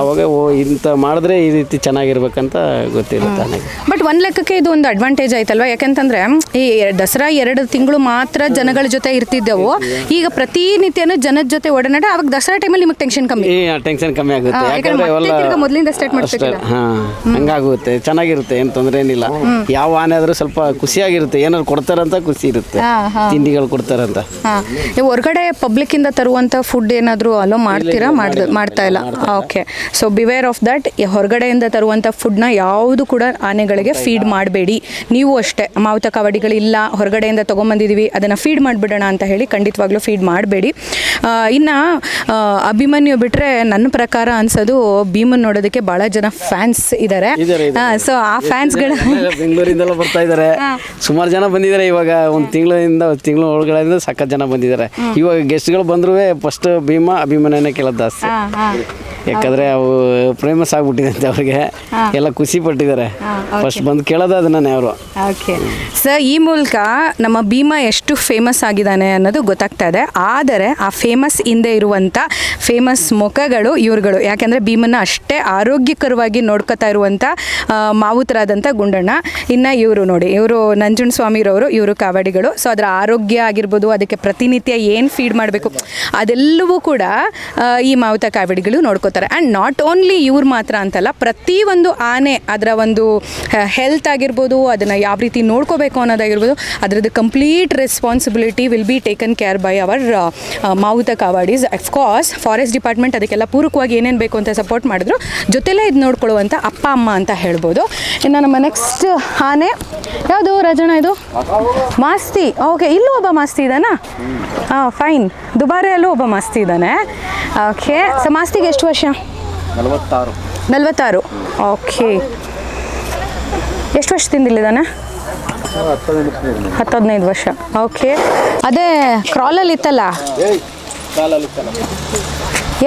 ಅವಾಗ ಓ ಇಂತ ಮಾಡಿದ್ರೆ ಈ ರೀತಿ ಚೆನ್ನಾಗಿರ್ಬೇಕಂತ ಗೊತ್ತಿರುತ್ತೆ ಆನೆಗೆ ಬಟ್ ಒಂದ್ ಲೆಕ್ಕಕ್ಕೆ ಇದು ಒಂದು ಅಡ್ವಾಂಟೇಜ್ ಆಯ್ತಲ್ವಾ? ಯಾಕಂತಂದ್ರೆ ಈ ದಸರಾ ಎರಡು ತಿಂಗಳು ಮಾತ್ರ ಜನಗಳ ಜೊತೆ ಇರ್ತಿದ್ದೆವು. ಈಗ ಪ್ರತಿನಿತ್ಯನೂ ಜನದ ಜೊತೆ ಒಡನಾಟ ಅವಾಗ ದಸರಾ ಟೈಮಲ್ಲಿ ನಿಮಗೆ ಟೆನ್ಷನ್ ಕಮ್ಮಿ. ಟೆನ್ಷನ್ ಕಮ್ಮಿ ಆಗುತ್ತೆ. ಯಾಕಂದ್ರೆ ಎಲ್ಲ ಮೊದ್ಲಿಂದ ಅಷ್ಟೇ. ಹಾ ಹಂಗಾಗುತ್ತೆ. ಚೆನ್ನಾಗಿರುತ್ತೆ ಏನು ತೊಂದರೆ ಏನಿಲ್ಲ. ಯಾವ ಆನೆ ಆದ್ರೂ ಸ್ವಲ್ಪ ಖುಷಿಯಾಗಿರುತ್ತೆ. ಏನಾದ್ರು ಕೊಡ್ತಾರಂತ ಖುಷಿ ಇರುತ್ತೆ. ತಿಂಡಿಗಳು ಕೊಡ್ತಾರಂತ. ಹೊರಗಡೆ ಪಬ್ಲಿಕ್ ಇಂದ ತರುವಂತ ಫುಡ್ ಏನಾದರೂ ಅಲೋ ಮಾಡ್ತೀರಾ? ಮಾಡ್ತಾ ಇಲ್ಲ. Okay so beware of that ಹೊರಗಡೆಯಿಂದ ತರುವಂಥ ಫುಡ್ನ ಯಾವುದು ಕೂಡ ಆನೆಗಳಿಗೆ ಫೀಡ್ ಮಾಡಬೇಡಿ. ನೀವು ಅಷ್ಟೇ. ಮಾವುತ ಕವಡಿಗಳಿಲ್ಲ ಹೊರಗಡೆಯಿಂದ ತೊಗೊಂಬಂದಿದ್ದೀವಿ ಅದನ್ನು ಫೀಡ್ ಮಾಡಿಬಿಡೋಣ ಅಂತ ಹೇಳಿ ಖಂಡಿತವಾಗ್ಲೂ ಫೀಡ್ ಮಾಡಬೇಡಿ. ಇನ್ನು ಅಭಿಮನ್ಯು ಬಿಟ್ಟರೆ ನನ್ನ ಪ್ರಕಾರ ಅನ್ಸೋದು ಭೀಮನ್ ನೋಡೋದಕ್ಕೆ ಭಾಳ ಜನ ಫ್ಯಾನ್ಸ್ ಇದ್ದಾರೆ. ಸೊ ಆ ಫ್ಯಾನ್ಸ್ಗಳ ಬೆಂಗಳೂರಿಂದೆಲ್ಲ ಬರ್ತಾ ಇದ್ದಾರೆ ಸುಮಾರು ಜನ ಬಂದಿದ್ದಾರೆ ಇವಾಗ. ಒಂದು ತಿಂಗಳಿಂದ ತಿಂಗಳ ಒಳಗಡೆಯಿಂದ ಸಖತ್ ಜನ ಬಂದಿದ್ದಾರೆ. ಇವಾಗ ಗೆಸ್ಟ್ಗಳು ಬಂದ್ರೂ ಫಸ್ಟ್ ಭೀಮಾ ಅಭಿಮಾನ ಕೇಳೋದು ಜಾಸ್ತಿ. ಯಾಕಂದ್ರೆ ಅವು ಫೇಮಸ್ ಆಗ್ಬಿಟ್ಟಿದೆ ಅಂತ ಅವ್ರಿಗೆ. ಎಲ್ಲ ಖುಷಿ ಪಟ್ಟಿದ್ದಾರೆ. ಫಸ್ಟ್ ಬಂದು ಕೇಳೋದು ಅದನ್ನೇ ಅವರು. ಓಕೆ ಸರ್ ಈ ಮೂಲಕ ನಮ್ಮ ಭೀಮಾ ಎಷ್ಟು ಫೇಮಸ್ ಆಗಿದ್ದಾನೆ ಅನ್ನೋದು ಗೊತ್ತಾಗ್ತಾ ಇದೆ. ಆದರೆ ಆ ಫೇಮಸ್ ಹಿಂದೆ ಇರುವಂತ ಫೇಮಸ್ ಮುಖಗಳು ಇವ್ರುಗಳು. ಯಾಕಂದ್ರೆ ಭೀಮನ್ನ ಅಷ್ಟೇ ಆರೋಗ್ಯಕರವಾಗಿ ನೋಡ್ಕೋತಾ ಇರುವಂತ ಮಾವುತರಾದಂತ ಮಾವುತರಾದಂಥ ಗುಂಡಣ್ಣ ಇನ್ನ ಇವರು ನೋಡಿ. ಇವರು ನಂಜುಂಡ ಸ್ವಾಮಿರವರು ಇವರು ಕಾವಡಿಗಳು. ಸೊ ಅದರ ಆರೋಗ್ಯ ಆಗಿರ್ಬೋದು ಅದಕ್ಕೆ ಪ್ರತಿನಿತ್ಯ ಏನು ಫೀಡ್ ಮಾಡಬೇಕು ಅದೆಲ್ಲವೂ ಕೂಡ ಈ ಈ ಮಾವುತ ಕಾವಡಿಗಳು ನೋಡ್ಕೋತಾರೆ. ಆ್ಯಂಡ್ ನಾಟ್ ಓನ್ಲಿ ಇವ್ರು ಮಾತ್ರ ಅಂತಲ್ಲ ಪ್ರತಿ ಒಂದು ಆನೆ ಅದರ ಒಂದು ಹೆಲ್ತ್ ಆಗಿರ್ಬೋದು ಅದನ್ನು ಯಾವ ರೀತಿ ನೋಡ್ಕೋಬೇಕು ಅನ್ನೋದಾಗಿರ್ಬೋದು ಅದರದ್ದು complete responsibility will be taken care by our ಮಾವುತ ಕಾವಾಡೀಸ್. ಅಫ್ಕೋರ್ಸ್ ಫಾರೆಸ್ಟ್ ಡಿಪಾರ್ಟ್ಮೆಂಟ್ ಅದಕ್ಕೆಲ್ಲ ಪೂರಕವಾಗಿ ಏನೇನು ಬೇಕು ಅಂತ ಸಪೋರ್ಟ್ ಮಾಡಿದ್ರು. ಜೊತೆಲೇ ಇದು ನೋಡ್ಕೊಳ್ಳುವಂಥ ಅಪ್ಪ ಅಮ್ಮ ಅಂತ ಹೇಳ್ಬೋದು. ಇನ್ನು ನಮ್ಮ ನೆಕ್ಸ್ಟ್ ಆನೆ ಯಾವುದು ರಜಣ ಇದು? ಮಾಸ್ತಿ. ಓಕೆ ಇಲ್ಲೂ ಒಬ್ಬ ಮಾಸ್ತಿ ಇದ್ದಾನಾ ಹಾಂ ಫೈನ್ ದುಬಾರಿಯಲ್ಲೂ ಒಬ್ಬ ಮಾಸ್ತಿ ಇದ್ದಾನೆ ಓಕೆ ಸೊ ಮಾಸ್ತಿಗೆ ಎಷ್ಟು ವರ್ಷ? ನಲವತ್ತಾರು. ನಲ್ವತ್ತಾರು? ಓಕೆ. ಎಷ್ಟು ವರ್ಷದಿಂದ ಇಲ್ಲಿದ್ದಾನೆ? ಹತ್ತು ಹದಿನೈದು ವರ್ಷ. ಓಕೆ. ಅದೇ ಕ್ರಾಲಲ್ಲಿ ಇತ್ತಲ್ಲ?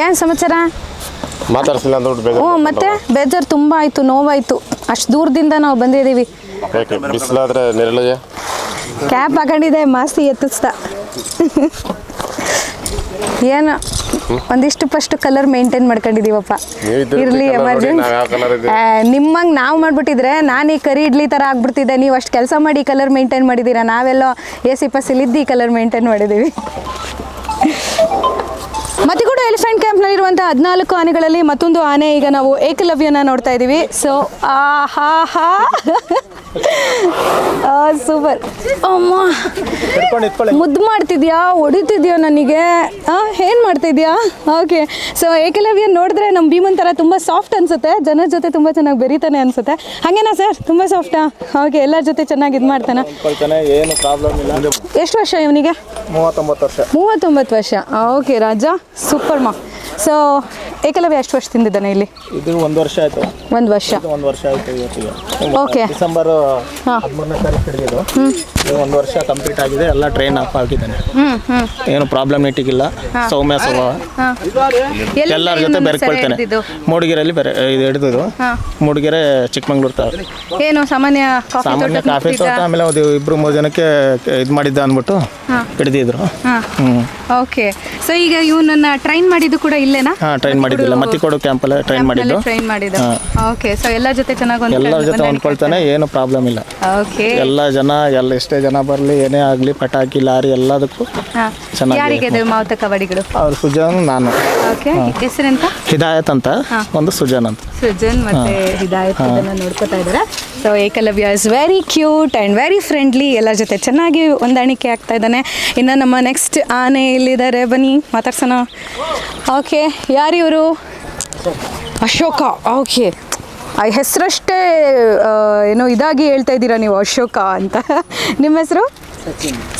ಏನು ಸಮಾಚಾರ? ಮಾತಾಡ್ಸಿಲ್ಲ ಹ್ಞೂ ಮತ್ತೆ? ಬೇಜಾರು ತುಂಬ ಆಯಿತು ನೋವಾಯಿತು. ಅಷ್ಟು ದೂರದಿಂದ ನಾವು ಬಂದಿದ್ದೀವಿ. ಬಿಸಿಲಾದ್ರೆ ನೆರಳಿಗೆ? ಕ್ಯಾಪ್ ಹಾಕೊಂಡಿದೆ ಮಾಸ್ತಿ ಎತ್ತಿಸ್ತಾ. ಏನು? ಒಂದಿಷ್ಟು ಫಸ್ಟ್ ಕಲರ್ ಮೇಂಟೈನ್ ಮಾಡ್ಕೊಂಡಿದೀವಪ್ಪ ಇರ್ಲಿ ಎಮರ್ಜೆನ್ಸಿ? ನಿಮ್ಮಂಗೆ ನಾವು ಮಾಡ್ಬಿಟ್ಟಿದ್ರೆ ನಾನು ಈ ಕರಿ ಇಡ್ಲಿ ತರ ಆಗ್ಬಿಡ್ತಿದ್ದೆ ನೀವು ಅಷ್ಟು ಕೆಲಸ ಮಾಡಿ ಕಲರ್ ಮೇಂಟೈನ್ ಮಾಡಿದೀರಾ? ನಾವೆಲ್ಲ ಎ ಸಿ ಪಸ್ಸಲ್ಲಿದ್ದು ಈ ಕಲರ್ ಮೇಂಟೈನ್ ಮಾಡಿದ್ದೀವಿ ಮತ್ತಿಗೂಡ ಎಲಿಫೆಂಟ್ ಕ್ಯಾಂಪ್ ನಲ್ಲಿರುವಂತಹ ಹದಿನಾಲ್ಕು ಆನೆಗಳಲ್ಲಿ ಮತ್ತೊಂದು ಆನೆ ಈಗ ನಾವು ಏಕಲವ್ಯನ ನೋಡ್ತಾ ಇದೀವಿ ಸೊ ಆ ಹಾ ಹಾ. ಸೂಪರ್ ಅಮ್ಮ. ಮುದ್ದು ಮಾಡ್ತಿದ್ಯಾ? ಹೊಡಿತಿದ್ಯಾ ನನಗೆ? ಏನು ಮಾಡ್ತಿದ್ಯಾ? ಓಕೆ ಸೊ ಏಕಲವ್ಯ ನೋಡಿದ್ರೆ ನಮ್ಮ ಭೀಮನ್ ಥರ ತುಂಬ ಸಾಫ್ಟ್ ಅನ್ಸುತ್ತೆ. ಜನರ ಜೊತೆ ತುಂಬ ಚೆನ್ನಾಗಿ ಬೆರೀತಾನೆ ಅನ್ಸುತ್ತೆ. ಹಾಗೇನಾ ಸರ್ ತುಂಬ ಸಾಫ್ಟಾ ಓಕೆ ಎಲ್ಲರ ಜೊತೆ ಚೆನ್ನಾಗಿ ಇದು ಮಾಡ್ತಾನೆ? ಎಷ್ಟು ವರ್ಷ ಇವನಿಗೆ? ಮೂವತ್ತೊಂಬತ್ತು ವರ್ಷ. ಮೂವತ್ತೊಂಬತ್ತು ವರ್ಷ. ಓಕೆ ರಾಜ. ಸೂಪರ್ ಮಾ ಸೊ ಏಕಲವ್ಯ ಎಷ್ಟು ವರ್ಷ ತಿಂದಿದ್ದಾನೆ ಇಲ್ಲಿ? ಇದು ಒಂದು ವರ್ಷ ಆಯ್ತು. ಒಂದು ವರ್ಷ. ಒಂದು ವರ್ಷ ಆಯ್ತು ಇವತ್ತಿಗೆ. Okay December. ಹದಿಮೂರನೇ ತಾರೀಕು ಹಿಡಿದಿದ್ದು ಇದು ಒಂದು ವರ್ಷ ಕಂಪ್ಲೀಟ್ ಆಗಿದೆ ಎಲ್ಲ ಟ್ರೈನ್ ಆಫ್ ಆಗಿದ್ದಾನೆ. ಏನು ಪ್ರಾಬ್ಲಮ್ಯಾಟಿಕ್ ಇಲ್ಲ ಸೌಮ್ಯ ಸ್ವಭಾವ. ಎಲ್ಲರ ಜೊತೆ ಬೆರ್ಕೊಳ್ತಾನೆ. ಮೂಡಿಗೆರೆಯಲ್ಲಿ ಬೆರೆ ಇದು ಹಿಡಿದಿದ್ದು. ಮೂಡಿಗೆರೆ ಚಿಕ್ಕಮಂಗ್ಳೂರು ತಾವು ಏನು ಸಾಮಾನ್ಯ ಸಾಮಾನ್ಯ ಕಾಫಿ ತೋಟ ಆಮೇಲೆ ಅದು ಇಬ್ರು ಮೂರು ಜನಕ್ಕೆ ಇದು ಮಾಡಿದ್ದ ಅಂದ್ಬಿಟ್ಟು ಹಿಡಿದಿದ್ರು. ಹ್ಞೂ ಓಕೆ ಸೊ ಈಗ ಇವನನ್ನ ಟ್ರೈನ್ ಮಾಡಿದ್ದು ಕೂಡ ಇಲ್ಲೇನಾ? ಹಾ ಟ್ರೈನ್ ಮಾಡಿದ್ದಿಲ್ಲ. ಮತ್ತಿಕೋಡು ಅಲ್ಲಿ ಟ್ರೈನ್ ಮಾಡಿದ್ದು. ಟ್ರೈನ್ ಮಾಡಿದ್ದು. ಓಕೆ ಸೊ ಎಲ್ಲ ಜೊತೆ ಚೆನ್ನಾಗಿ ಎಲ್ಲರ ಜೊತೆ ಹೊಂದ್ಕೊಳ್ತಾನೆ ಏನು ಪ್ರಾಬ್ಲಮ್ ಇಲ್ಲ. ಓಕೆ ಎಲ್ಲ ಜನ ಎಲ್ಲ ಎಷ್ಟೇ ಜನ ಬರಲಿ ಏನೇ ಆಗಲಿ ಪಟಾಕಿ ಲಾರಿ ಎಲ್ಲದಕ್ಕೂ ಚೆನ್ನಾಗಿ ಯಾರಿಗೆ ಇದೆ ಮಾವುತ ಕಬಡ್ಡಿಗಳು? ಅವರು ಸುಜಾನ್ ನಾನು. ಓಕೆ ಹೆಸರೆಂತ? ಹಿದಾಯತ್ ಅಂತ. ಒಂದು ಸುಜನ್ ಅಂತ. ಸುಜನ್ ಮತ್ತೆ ಹಿದಾಯತ್ ಇದನ್ನ ನೋಡ್ಕೊತಾ ಇದ್ದಾರೆ. So Ekalavya is very cute and very friendly ಎಲ್ಲರ ಜೊತೆ ಚೆನ್ನಾಗಿ ಹೊಂದಾಣಿಕೆ ಆಗ್ತಾ ಇದ್ದಾನೆ. ಇನ್ನು ನಮ್ಮ ನೆಕ್ಸ್ಟ್ ಆನೆ ಇಲ್ಲಿದ್ದಾರೆ ಬನ್ನಿ ಮಾತಾಡ್ಸೋಣ. ಓಕೆ ಯಾರಿವರು ಅಶೋಕ ಓಕೆ ಆ ಹೆಸರಷ್ಟೇ ಏನೋ ಇದಾಗಿ ಹೇಳ್ತಾ ಇದ್ದೀರಾ ನೀವು ಅಶೋಕ ಅಂತ. ನಿಮ್ಮ ಹೆಸರು?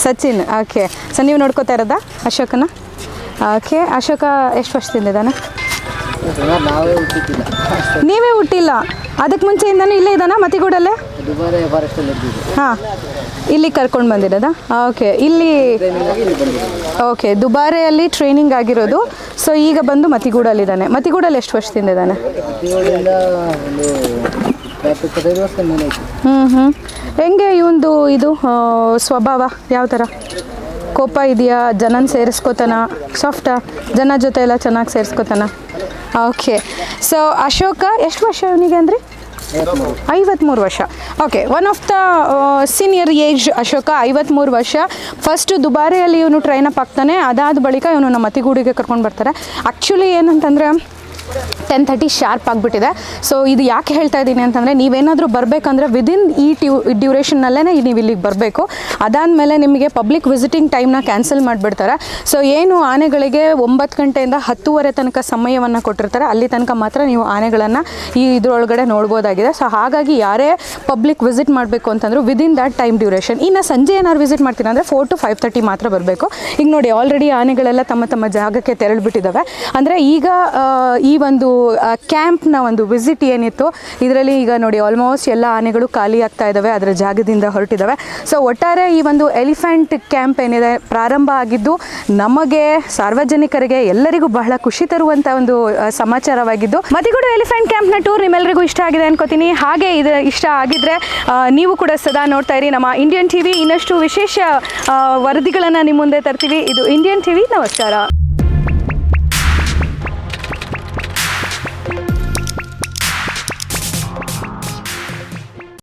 ಸಚಿನ್. ಓಕೆ ಸೊ ನೀವು ನೋಡ್ಕೋತಾ ಇರೋದಾ ಅಶೋಕನ? ಓಕೆ ಅಶೋಕ ಎಷ್ಟು ವರ್ಷದಿಂದ ಇದ್ದಾನೆ? ನೀವೇ ಹುಟ್ಟಿಲ್ಲ. ಅದಕ್ಕೆ ಮುಂಚೆಯಿಂದನೂ ಇಲ್ಲೇ ಇದ್ದಾನ ಮತಿಗೂಡಲ್ಲೇ ಹಾಂ. ಇಲ್ಲಿ ಕರ್ಕೊಂಡು ಬಂದಿರೋದಾ? ಓಕೆ ಇಲ್ಲಿ ಓಕೆ ದುಬಾರೆಯಲ್ಲಿ ಟ್ರೈನಿಂಗ್ ಆಗಿರೋದು. ಸೊ ಈಗ ಬಂದು ಮತಿಗೂಡಲ್ಲಿದ್ದಾನೆ. ಮತಿಗೂಡಲ್ಲಿ ಎಷ್ಟು ವರ್ಷದಿಂದ ಇದ್ದಾನೆ? ಹ್ಞೂ ಹ್ಞೂ ಹೆಂಗೆ ಇವಂದು ಇದು ಸ್ವಭಾವ? ಯಾವ ಥರ ಕೋಪ ಇದೆಯಾ? ಜನನ ಸೇರಿಸ್ಕೋತಾನ? ಸಾಫ್ಟಾ ಜನ ಜೊತೆ ಎಲ್ಲ ಚೆನ್ನಾಗಿ ಸೇರಿಸ್ಕೋತಾನ? ಓಕೆ ಸೊ ಅಶೋಕ, ಎಷ್ಟು ವರ್ಷ ಅವನಿಗೆ ಅಂದರೆ? ಐವತ್ತ್ಮೂರು ವರ್ಷ. Okay one of the senior age Ashoka ಐವತ್ಮೂರು ವರ್ಷ. ಫಸ್ಟ್ ದುಬಾರಿಯಲ್ಲಿ ಇವನು ಟ್ರೈನ್ ಅಪ್ ಆಗ್ತಾನೆ ಅದಾದ ಬಳಿಕ ಇವನು ನಮ್ಮ ಅತಿಗೂಡಿಗೆ ಕರ್ಕೊಂಡು ಬರ್ತಾರೆ. ಆ್ಯಕ್ಚುಲಿ ಏನಂತಂದರೆ ಟೆನ್ ತರ್ಟಿ ಶಾರ್ಪ್ ಆಗಿಬಿಟ್ಟಿದೆ. ಸೊ ಇದು ಯಾಕೆ ಹೇಳ್ತಾ ಇದ್ದೀನಿ ಅಂತಂದರೆ, ನೀವೇನಾದರೂ ಬರಬೇಕಂದ್ರೆ ವಿದಿನ್ ಈ ಟ್ಯೂ ಡ್ಯೂರೇಷನ್ನಲ್ಲೇ ನೀವು ಇಲ್ಲಿಗೆ ಬರಬೇಕು. ಅದಾದಮೇಲೆ ನಿಮಗೆ ಪಬ್ಲಿಕ್ ವಿಸಿಟಿಂಗ್ ಟೈಮ್ನ ಕ್ಯಾನ್ಸಲ್ ಮಾಡಿಬಿಡ್ತಾರೆ. ಸೊ ಏನು ಆನೆಗಳಿಗೆ ಒಂಬತ್ತು ಗಂಟೆಯಿಂದ ಹತ್ತುವರೆ ತನಕ ಸಮಯವನ್ನು ಕೊಟ್ಟಿರ್ತಾರೆ. ಅಲ್ಲಿ ತನಕ ಮಾತ್ರ ನೀವು ಆನೆಗಳನ್ನು ಈ ಇದರೊಳಗಡೆ ನೋಡ್ಬೋದಾಗಿದೆ. ಸೊ ಹಾಗಾಗಿ ಯಾರೇ ಪಬ್ಲಿಕ್ ವಿಸಿಟ್ ಮಾಡಬೇಕು ಅಂತಂದರೂ ವಿದಿನ್ ದಟ್ ಟೈಮ್ ಡ್ಯೂರೇಷನ್ ಇನ್ನು ಸಂಜೆ ಏನಾದ್ರು ವಿಸಿಟ್ ಮಾಡ್ತೀನಿ ಅಂದರೆ ಫೋರ್ ಟು ಫೈವ್ ತರ್ಟಿ ಮಾತ್ರ ಬರಬೇಕು. ಈಗ ನೋಡಿ ಆಲ್ರೆಡಿ ಆನೆಗಳೆಲ್ಲ ತಮ್ಮ ತಮ್ಮ ಜಾಗಕ್ಕೆ ತೆರಳಿಬಿಟ್ಟಿದ್ದಾವೆ ಅಂದರೆ ಈಗ ಈ ಒಂದು ಕ್ಯಾಂಪ್ನ ಒಂದು ವಿಸಿಟ್ ಏನಿತ್ತು, ಇದರಲ್ಲಿ ಈಗ ನೋಡಿ ಆಲ್ಮೋಸ್ಟ್ ಎಲ್ಲ ಆನೆಗಳು ಖಾಲಿ ಆಗ್ತಾ ಇದ್ದಾವೆ, ಅದರ ಜಾಗದಿಂದ ಹೊರಟಿದ್ದಾವೆ. ಸೊ ಒಟ್ಟಾರೆ ಈ ಒಂದು ಎಲಿಫೆಂಟ್ ಕ್ಯಾಂಪ್ ಏನಿದೆ, ಪ್ರಾರಂಭ ಆಗಿದ್ದು, ನಮಗೆ ಸಾರ್ವಜನಿಕರಿಗೆ ಎಲ್ಲರಿಗೂ ಬಹಳ ಖುಷಿ ತರುವಂಥ ಒಂದು ಸಮಾಚಾರವಾಗಿದ್ದು. ಮತ್ತೆ ಕೂಡ ಎಲಿಫೆಂಟ್ ಕ್ಯಾಂಪ್ನ ಟೂರ್ ನಿಮ್ಮೆಲ್ಲರಿಗೂ ಇಷ್ಟ ಆಗಿದೆ ಅನ್ಕೋತೀನಿ. ಹಾಗೆ ಇದು, ಇಷ್ಟ ಆಗಿದ್ರೆ ನೀವು ಕೂಡ ಸದಾ ನೋಡ್ತಾ ಇರಿ. ನಮ್ಮ ಇಂಡಿಯನ್ ಟಿವಿ ಇನ್ನಷ್ಟು ವಿಶೇಷ ವರದಿಗಳನ್ನು ನಿಮ್ಮ ಮುಂದೆ ತರ್ತೀವಿ. ಇದು ಇಂಡಿಯನ್ ಟಿವಿ ನಮಸ್ಕಾರ.